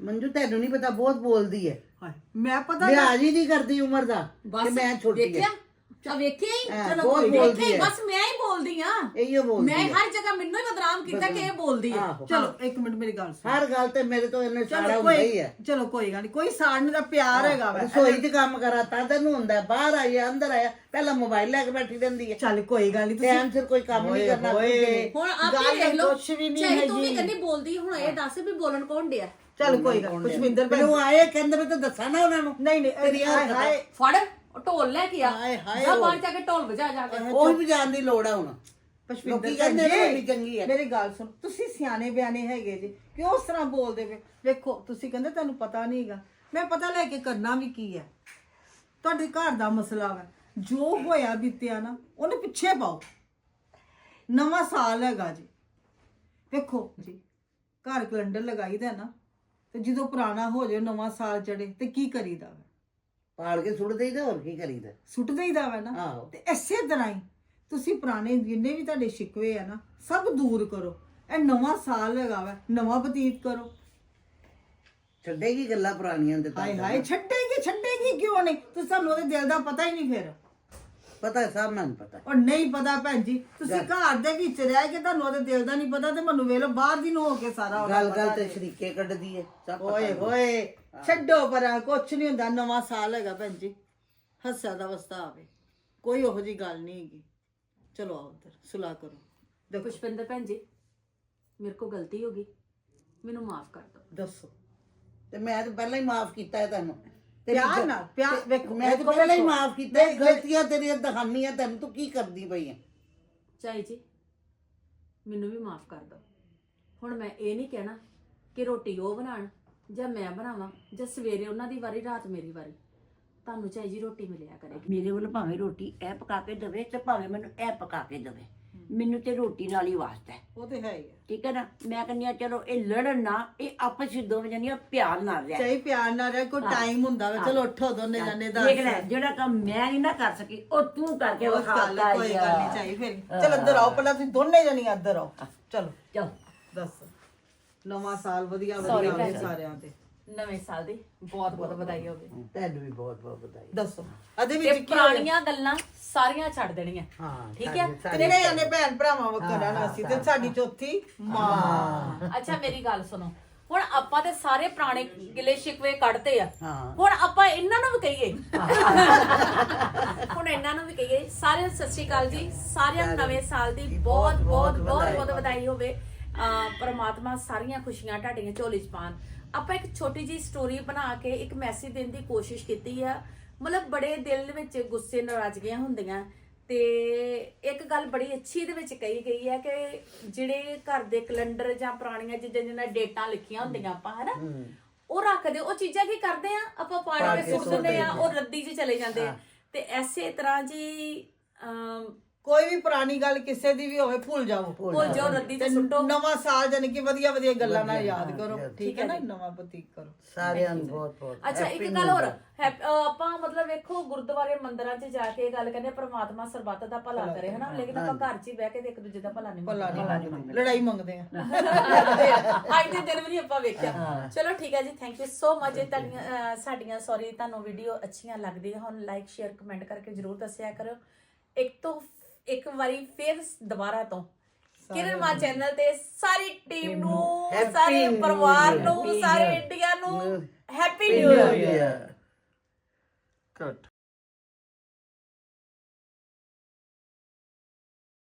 S2: ਮੰਜੂ, ਤੈਨੂੰ ਨਹੀਂ ਪਤਾ, ਬਹੁਤ ਬੋਲਦੀ ਹੈ।
S4: ਹਾਏ ਮੈਂ ਪਤਾ
S2: ਲਿਹਾਜ਼ ਹੀ ਨਹੀਂ ਕਰਦੀ ਉਮਰ ਦਾ ਕਿ ਮੈਂ ਛੋਟੀ
S3: ਵੇਖਿਆ?
S2: ਹੈ
S3: ਚਾ ਵੇਖਿਆ ਹੀ?
S2: ਹਾਂ,
S3: ਚਲੋ
S2: ਬਹੁਤ
S3: ਕੋਈ
S2: ਬੋਲਦੀ
S3: ਵੇਖਿਆ ਹੀ,
S2: ਹੈ।
S3: ਬਸ ਮੈਂ ਹੀ ਬੋਲਦੀ ਆ।
S2: ਇਹੀਓ ਬੋਲਦੀ
S3: ਮੈਂ
S2: ਹੈ
S3: ਹਰ ਜਗ੍ਹਾ ਮੈਨੂੰ ਹੀ ਬਦਨਾਮ ਕੀਤਾ ਕਿ ਇਹ ਬੋਲਦੀ
S2: ਆਹੋ
S4: ਚਲੋ ਇੱਕ ਮਿੰਟ ਮੇਰੀ ਗੱਲ ਸੁਣੋ।
S2: ਹਰ ਗੱਲ ਤੇ ਮੇਰੇ ਤੋਂ ਇਹਨੇ ਸਾਰਾ
S4: ਚਲੋ
S2: ਹੁੰਦਾ ਹੀ
S4: ਕੋਈ
S2: ਹੈ
S4: ਚਲੋ ਕੋਈ ਗੱਲ ਨਹੀਂ। ਕੋਈ ਸਾੜਨ ਦਾ ਪਿਆਰ ਹੈਗਾ ਵਾ।
S2: ਰਸੋਈ 'ਚ ਕੰਮ ਕਰਾ ਤਾਂ ਤੈਨੂੰ ਹੁੰਦਾ ਹੈ। ਬਾਹਰ ਆਇਆ ਅੰਦਰ ਆਇਆ ਪਹਿਲਾਂ ਮੋਬਾਈਲ ਲੈ ਕੇ ਬੈਠੀ ਰਹਿੰਦੀ ਹੈ
S4: ਚੱਲ ਕੋਈ ਗੱਲ ਨਹੀਂ
S2: ਟਾਈਮ ਸਿਰ ਕੋਈ ਕੰਮ ਨਹੀਂ ਕਰਨਾ ਨਹੀਂ।
S3: ਹੁਣ ਆਪ
S4: ਗੱਲ
S3: ਹੀ ਦੇਖ ਲਓ।
S4: ਕੁਛ ਵੀ ਨਹੀਂ
S3: ਚਾਹੇ ਤੂੰ ਵੀ
S4: ਹੈਗੀ।
S3: ਕੰਨੀ ਬੋਲਦੀ ਹੁਣ ਇਹ ਦੱਸ ਵੀ ਬੋਲਣ ਕੌਣ ਡਿਆ?
S4: ਚੱਲ ਕੋਈ ਗੱਲ ਪੁਸ਼ਪਿੰਦਰ ਭੈਣ।
S2: ਮੈਨੂੰ ਆਏ ਕਹਿੰਦੇ ਮੈਂ ਤਾਂ ਦੱਸਾਂ ਨਾ ਉਹਨਾਂ ਨੂੰ।
S4: ਨਹੀਂ ਨਹੀਂ
S2: ਤੇਰੀ
S4: ਹਾਏ। ਹਾਏ।
S3: ਫੜ ਉਹ ਢੋਲ ਲੈ ਕੇ ਆ।
S2: ਹਾਏ, ਹਾਏ,
S3: ਜਾ। ਬਾਹਰ ਜਾ ਕੇ ਢੋਲ ਵਜਾ ਜਾ ਕੇ।
S2: ਉਹ ਵੀ ਜਾਣ ਦੀ ਲੋੜ ਆ ਹੁਣ।
S4: ਪੁਸ਼ਪਿੰਦਰ
S2: ਕਹਿੰਦੇ ਨੇ ਵੀ ਚੰਗੀ ਹੈ।
S4: ਮੇਰੀ ਗੱਲ ਸੁਣ ਤੁਸੀਂ ਸਿਆਣੇ ਬਿਆਨੇ ਹੈਗੇ ਜੀ। ਕਿਉਂ ਉਸ ਤਰ੍ਹਾਂ ਬੋਲਦੇ ਪਏ? ਵੇਖੋ ਤੁਸੀਂ ਕਹਿੰਦੇ ਤੁਹਾਨੂੰ ਪਤਾ ਨਹੀਂਗਾ ਮੈਂ ਪਤਾ ਲੈ ਕੇ ਕਰਨਾ ਵੀ ਕੀ ਹੈ ਤੁਹਾਡੇ ਘਰ ਦਾ ਮਸਲਾ ਵਾ। ਜੋ ਹੋਇਆ ਬੀਤਿਆ ਨਾ ਉਹਨੇ ਪਿੱਛੇ ਪਾਓ। ਨਵਾਂ ਸਾਲ ਹੈਗਾ ਜੀ। ਵੇਖੋ ਜੀ ਘਰ ਕੈਲੰਡਰ ਲਗਾਈਦਾ ਨਾ। ਤੇ ਜਦੋਂ ਪੁਰਾਣਾ ਹੋ ਜਾਏ ਨਵਾਂ ਸਾਲ ਚੜੇ ਤੇ ਕੀ ਕਰੀਦਾ ਵਾ?
S2: ਪਾਲ ਕੇ ਸੁੱਟ ਦੇਈਦਾ ਹੋਰ ਕੀ ਕਰੀਦਾ?
S4: ਸੁੱਟ ਦੇਈਦਾ ਵਾ ਨਾ।
S2: ਆਹੋ।
S4: ਤੇ ਇਸੇ ਤਰ੍ਹਾਂ ਹੀ ਤੁਸੀਂ ਪੁਰਾਣੇ ਜਿੰਨੇ ਵੀ ਤੁਹਾਡੇ ਸ਼ਿਕਵੇ ਆ ਨਾ ਸਭ ਦੂਰ ਕਰੋ। ਇਹ ਨਵਾਂ ਸਾਲ ਹੈਗਾ ਵਾ ਨਵਾਂ ਬਤੀਤ ਕਰੋ।
S2: ਛੱਡੇਗੀ ਗੱਲਾਂ ਪੁਰਾਣੀਆਂ ਦੇ ਤਾਂ
S4: ਹਾਏ ਹਾਏ ਛੱਡੇਗੀ ਛੱਡੇਗੀ ਕਿਉਂ ਨਹੀਂ? ਤੁਸੀਂ ਸਾਨੂੰ ਉਹਦੇ ਦਿਲ ਦਾ ਪਤਾ ਹੀ ਨਹੀਂ ਫਿਰ।
S2: ਪਤਾ ਹੈ, ਸਭ ਮੈਨੂੰ ਪਤਾ
S4: ਔਰ ਨਹੀਂ ਪਤਾ ਭੈਣ ਜੀ ਤੁਸੀਂ ਘਰ ਦੇ ਵਿੱਚ ਰਹਿ ਕੇ ਤੁਹਾਨੂੰ ਉਹਦੇ ਦਿਲ ਦਾ ਨਹੀਂ ਪਤਾ ਤੇ ਮੈਨੂੰ ਵੇਖ ਲਓ ਬਾਹਰ ਦੀ ਨੂੰ ਹੋ ਕੇ ਸਾਰਾ ਉਹਦਾ
S2: ਗੱਲ
S4: ਪਤਾ
S2: ਗੱਲ ਤੇ। ਸ਼ਰੀਕੇ ਕੱਢਦੀ ਹੈ ਸਭ ਪਤਾ
S4: ਓਏ
S2: ਮੈਨੂੰ।
S4: ਹੋਏ ਛੱਡੋ ਪਰਾਂ ਕੁਛ ਨਹੀਂ ਹੁੰਦਾ ਨਵਾਂ ਸਾਲ ਹੈਗਾ ਭੈਣ ਜੀ। ਹੱਸਿਆ ਦਾ ਵਸਤਾ ਆਵੇ। ਕੋਈ ਉਹੋ ਜੀ ਗੱਲ ਨਹੀਂ ਹੈਗੀ। ਚਲੋ ਆਓ ਉੱਧਰ ਸੁਲਾ ਕਰੋ। ਦੇਖੋ।
S3: ਪੁਸ਼ਪਿੰਦਰ ਭੈਣ ਜੀ ਮੇਰੇ ਕੋ ਗਲਤੀ ਹੋ ਗਈ। ਮੈਨੂੰ ਮਾਫ ਕਰ ਦਿਓ।
S4: ਦੱਸੋ।
S2: ਤੇ ਮੈਂ ਤਾਂ ਪਹਿਲਾਂ ਹੀ ਮਾਫ ਕੀਤਾ ਹੈ ਤੇਰੀ
S4: ਪਿਆਰ
S2: ਗ-
S4: ਨਾਲ ਪਿਆਰ ਵੇਖੋ
S2: ਮੈਂ ਤਾਂ
S4: ਵੇਖੋ,
S2: ਪਹਿਲਾਂ ਹੀ
S4: ਵੇਖੋ।
S2: ਮਾਫ ਕੀਤਾ ਹੈ
S4: ਨਹੀਂ,
S2: ਗਲਤੀਆਂ ਤੇਰੀਆਂ ਦਿਖਾਨੀਆਂ ਤੈਨੂੰ ਤੂੰ ਕੀ ਕਰਦੀ ਪਈ ਹੈ
S3: ਚਾਈ ਜੀ ਮੈਨੂੰ ਵੀ ਮਾਫ ਕਰ ਦਿਓ ਹੁਣ ਮੈਂ ਇਹ ਨਹੀਂ ਕਹਿਣਾ ਕਿ ਰੋਟੀ ਉਹ ਬਣਾਣ ਜਾਂ ਮੈਂ ਬਣਾਵਾਂ ਜਾਂ ਸਵੇਰੇ ਉਹਨਾਂ ਦੀ ਵਾਰੀ ਰਾਤ ਮੇਰੀ ਵਾਰੀ। ਤੁਹਾਨੂੰ ਚਾਈ ਜੀ ਰੋਟੀ ਮਿਲਿਆ ਕਰੇਗੀ
S1: ਮੇਰੇ ਵੱਲ ਭਾਵੇਂ ਰੋਟੀ ਇਹ ਪਕਾ ਕੇ ਦੇਵੇ ਤੇ ਭਾਵੇਂ ਮੈਨੂੰ ਇਹ ਪਕਾ ਕੇ ਦੇਵੇ। ਮੈਨੂੰ ਤੇ ਰੋਟੀ ਨਾਲ ਹੀ ਵਾਸਤਾ ਹੈ।
S4: ਉਹ ਤੇ ਹੈ ਹੀ
S1: ਠੀਕ ਹੈ ਨਾ? ਮੈਂ ਕਹਿੰਦੀ ਆ ਚਲੋ ਇਹ ਲੜਨ ਨਾ ਇਹ ਆਪਸ ਵਿੱਚ ਦੋਵੇਂ ਜਣੀਆਂ ਪਿਆਰ ਨਾਲ ਰਹਿ
S4: ਚਾਹੀ ਪਿਆਰ ਨਾਲ ਰਹਿ ਕੋਈ ਟਾਈਮ ਹੁੰਦਾ ਵਾ ਚਲੋ ਉੱਠੋ ਦੋਨੇ ਜਾਨੇ ਦਾ
S1: ਦੇਖ ਲੈ ਜਿਹੜਾ ਕੰਮ ਮੈਂ ਨਹੀਂ ਨਾ ਕਰ ਸਕੀ ਉਹ ਤੂੰ ਕਰਕੇ
S4: ਕੋਈ ਗੱਲ
S1: ਵਿਖਾਤਾ
S4: ਕੋਈ ਗੱਲ ਨਹੀਂ ਚਾਹੀ ਫਿਰ। ਚਲ ਅੰਦਰ ਆਓ ਪਹਿਲਾਂ ਤੁਸੀਂ ਦੋਨੇ ਜਣੀਆਂ ਅੰਦਰ ਆਓ। ਚਲੋ।
S1: ਚਲ।
S4: ਦੱਸ। ਨਵਾਂ ਸਾਲ ਵਧੀਆ ਵਧੀਆ। ਸਾਰਿਆਂ ਤੇ।
S3: ਨਵੇਂ ਸਾਲ ਦੀ ਬਹੁਤ ਬਹੁਤ ਵਧਾਈ ਹੋਵੇ।
S2: ਤੈਨੂੰ ਵੀ ਬਹੁਤ ਬਹੁਤ ਵਧਾਈ।
S4: ਦੱਸੋ। ਅਦੇ
S3: ਤੇ
S4: ਵਿੱਚ ਕੀ ਹੋਇਆ?
S3: ਪੁਰਾਣੀਆਂ ਗੱਲਾਂ ਸਾਰੀਆਂ ਛੱਡ ਦੇਣੀਆਂ।
S2: ਹਾਂ
S3: ਠੀਕ ਹੈ?
S4: ਤਿੰਨੇ ਜਣੇ ਭੈਣ ਭਰਾਵਾਂ ਵਕਰਾਂ ਨਾਲ ਸੀ ਤੇ ਸਾਡੀ ਚੌਥੀ ਮਾਂ।
S3: ਅੱਛਾ ਮੇਰੀ ਗੱਲ ਸੁਣੋ। ਹੁਣ ਆਪਾਂ ਤੇ ਸਾਰੇ ਪੁਰਾਣੇ ਗਿਲੇ ਸ਼ਿਕਵੇ ਕੱਢਤੇ ਆ।
S2: ਹਾਂ।
S3: ਹੁਣ ਆਪਾਂ ਇਹਨਾਂ ਨੂੰ ਵੀ ਕਹੀਏ। ਹੁਣ ਇਹਨਾਂ ਨੂੰ ਵੀ ਕਹੀਏ। ਸਾਰਿਆਂ ਨੂੰ ਸਤਿ ਸ਼੍ਰੀ ਅਕਾਲ ਜੀ। ਸਾਰਿਆਂ ਨੂੰ ਨਵੇਂ ਸਾਲ ਦੀ ਬਹੁਤ ਬਹੁਤ ਬਹੁਤ ਬਹੁਤ ਵਧਾਈ ਹੋਵੇ। ਅਹ ਪ੍ਰਮਾਤਮਾ ਸਾਰੀਆਂ ਖੁਸ਼ੀਆਂ ਤੁਹਾਡੀਆਂ ਝੋਲੀ ਚ ਪਾਣ। ਆਪਾਂ ਇੱਕ ਛੋਟੀ ਜੀ ਸਟੋਰੀ ਬਣਾ ਕੇ ਇੱਕ ਮੈਸੇਜ ਦੇਣ ਦੀ ਕੋਸ਼ਿਸ਼ ਕੀਤੀ ਆ। ਮਤਲਬ ਬੜੇ ਦਿਲ ਵਿੱਚ ਗੁੱਸੇ ਨਾਰਾਜ਼ਗੀਆਂ ਹੁੰਦੀਆਂ। ਤੇ ਇੱਕ ਗੱਲ ਬੜੀ ਅੱਛੀ ਦੇ ਵਿੱਚ ਕਹੀ ਗਈ ਹੈ ਕਿ ਜਿਹੜੇ ਘਰ ਦੇ ਕੈਲੰਡਰ ਜਾਂ ਪੁਰਾਣੀਆਂ ਚੀਜ਼ਾਂ ਜਿਹਨਾਂ ਡੇਟਾਂ ਲਿਖੀਆਂ ਹੁੰਦੀਆਂ ਆਪਾਂ ਹਨਾ? ਉਹ ਰੱਖਦੇ ਉਹ ਚੀਜ਼ਾਂ ਕੀ ਕਰਦੇ ਆ? ਆਪਾਂ ਪਾੜ ਕੇ ਸੁੱਟ ਦਿੰਦੇ ਆ ਉਹ ਰੱਦੀ 'ਚ ਚਲੇ ਜਾਂਦੇ। ਆ ਤੇ ਐਸੇ ਤਰ੍ਹਾਂ ਜੀ
S4: ਕੋਈ ਵੀ ਪੁਰਾਣੀ ਗੱਲ ਕਿਸੇ ਦੀ ਵੀ ਹੋਵੇ ਭੁੱਲ ਜਾਓ
S3: ਭੁੱਲ ਜਾਓ। ਰੱਦੀ ਤੇ ਸੁੱਟੋ।
S4: ਨਵਾਂ ਸਾਲ ਜਾਨੀ ਕਿ ਵਧੀਆ ਵਧੀਆ ਗੱਲਾਂ ਨਾਲ ਯਾਦ ਕਰੋ। ਠੀਕ ਹੈ ਨਾ? ਨਵਾਂ ਪ੍ਰਤੀਕ ਕਰੋ।
S2: ਸਾਰਿਆਂ ਨੂੰ ਬਹੁਤ ਬਹੁਤ
S3: ਅੱਛਾ ਇੱਕ ਗੱਲ ਹੋਰ। ਆਪਾਂ ਮਤਲਬ ਵੇਖੋ ਗੁਰਦੁਆਰੇ ਮੰਦਿਰਾਂ 'ਚ ਜਾ ਕੇ ਗੱਲ ਕਹਿੰਦੇ ਪ੍ਰਮਾਤਮਾ ਸਰਬੱਤ ਦਾ ਭਲਾ ਕਰੇ ਹਨਾ? ਲੇਕਿਨ ਆਪਾਂ ਘਰ 'ਚ ਹੀ ਬਹਿ ਕੇ ਇੱਕ ਦੂਜੇ ਦਾ ਭਲਾ ਨਹੀਂ
S4: ਭਲਾ
S3: ਮੰਗਦੇ।
S4: ਨਹੀਂ ਮੰਗਦੇ ਲੜਾਈ ਮੰਗਦੇ ਆ।
S3: ਅੱਜ ਦੇ ਦਿਨ ਵੀ ਨਹੀਂ ਆਪਾਂ ਵੇਖਿਆ। ਚਲੋ ਠੀਕ ਹੈ ਜੀ ਥੈਂਕ ਯੂ ਸੋ ਮਚ ਇਹ ਤੁਹਾਡੀਆਂ ਸਾਡੀਆਂ ਸੌਰੀ ਤੁਹਾਨੂੰ ਵੀਡੀਓ ਅੱਛੀਆਂ ਲੱਗਦੀਆਂ ਹੁਣ ਲਾਈਕ ਸ਼ੇਅਰ ਕਮੈਂਟ ਕਰਕੇ ਜਰੂਰ ਦੱਸਿਆ ਕਰੋ। ਇੱਕ ਤੋਂ ਇੱਕ ਵਾਰੀ ਫੇਰ ਦੁਬਾਰਾ ਤੋਂ ਕਿਰਨ ਮਾ ਚੈਨਲ ਤੇ ਸਾਰੀ ਟੀਮ ਨੂੰ
S2: Happy
S3: ਸਾਰੇ
S2: New
S3: ਪਰਿਵਾਰ
S2: Year.
S3: ਨੂੰ ਸਾਰੇ. ਇੰਡੀਆ ਨੂੰ ਹੈਪੀ ਨਿਊ ਇਅਰ
S2: Year.
S5: ਕੱਟ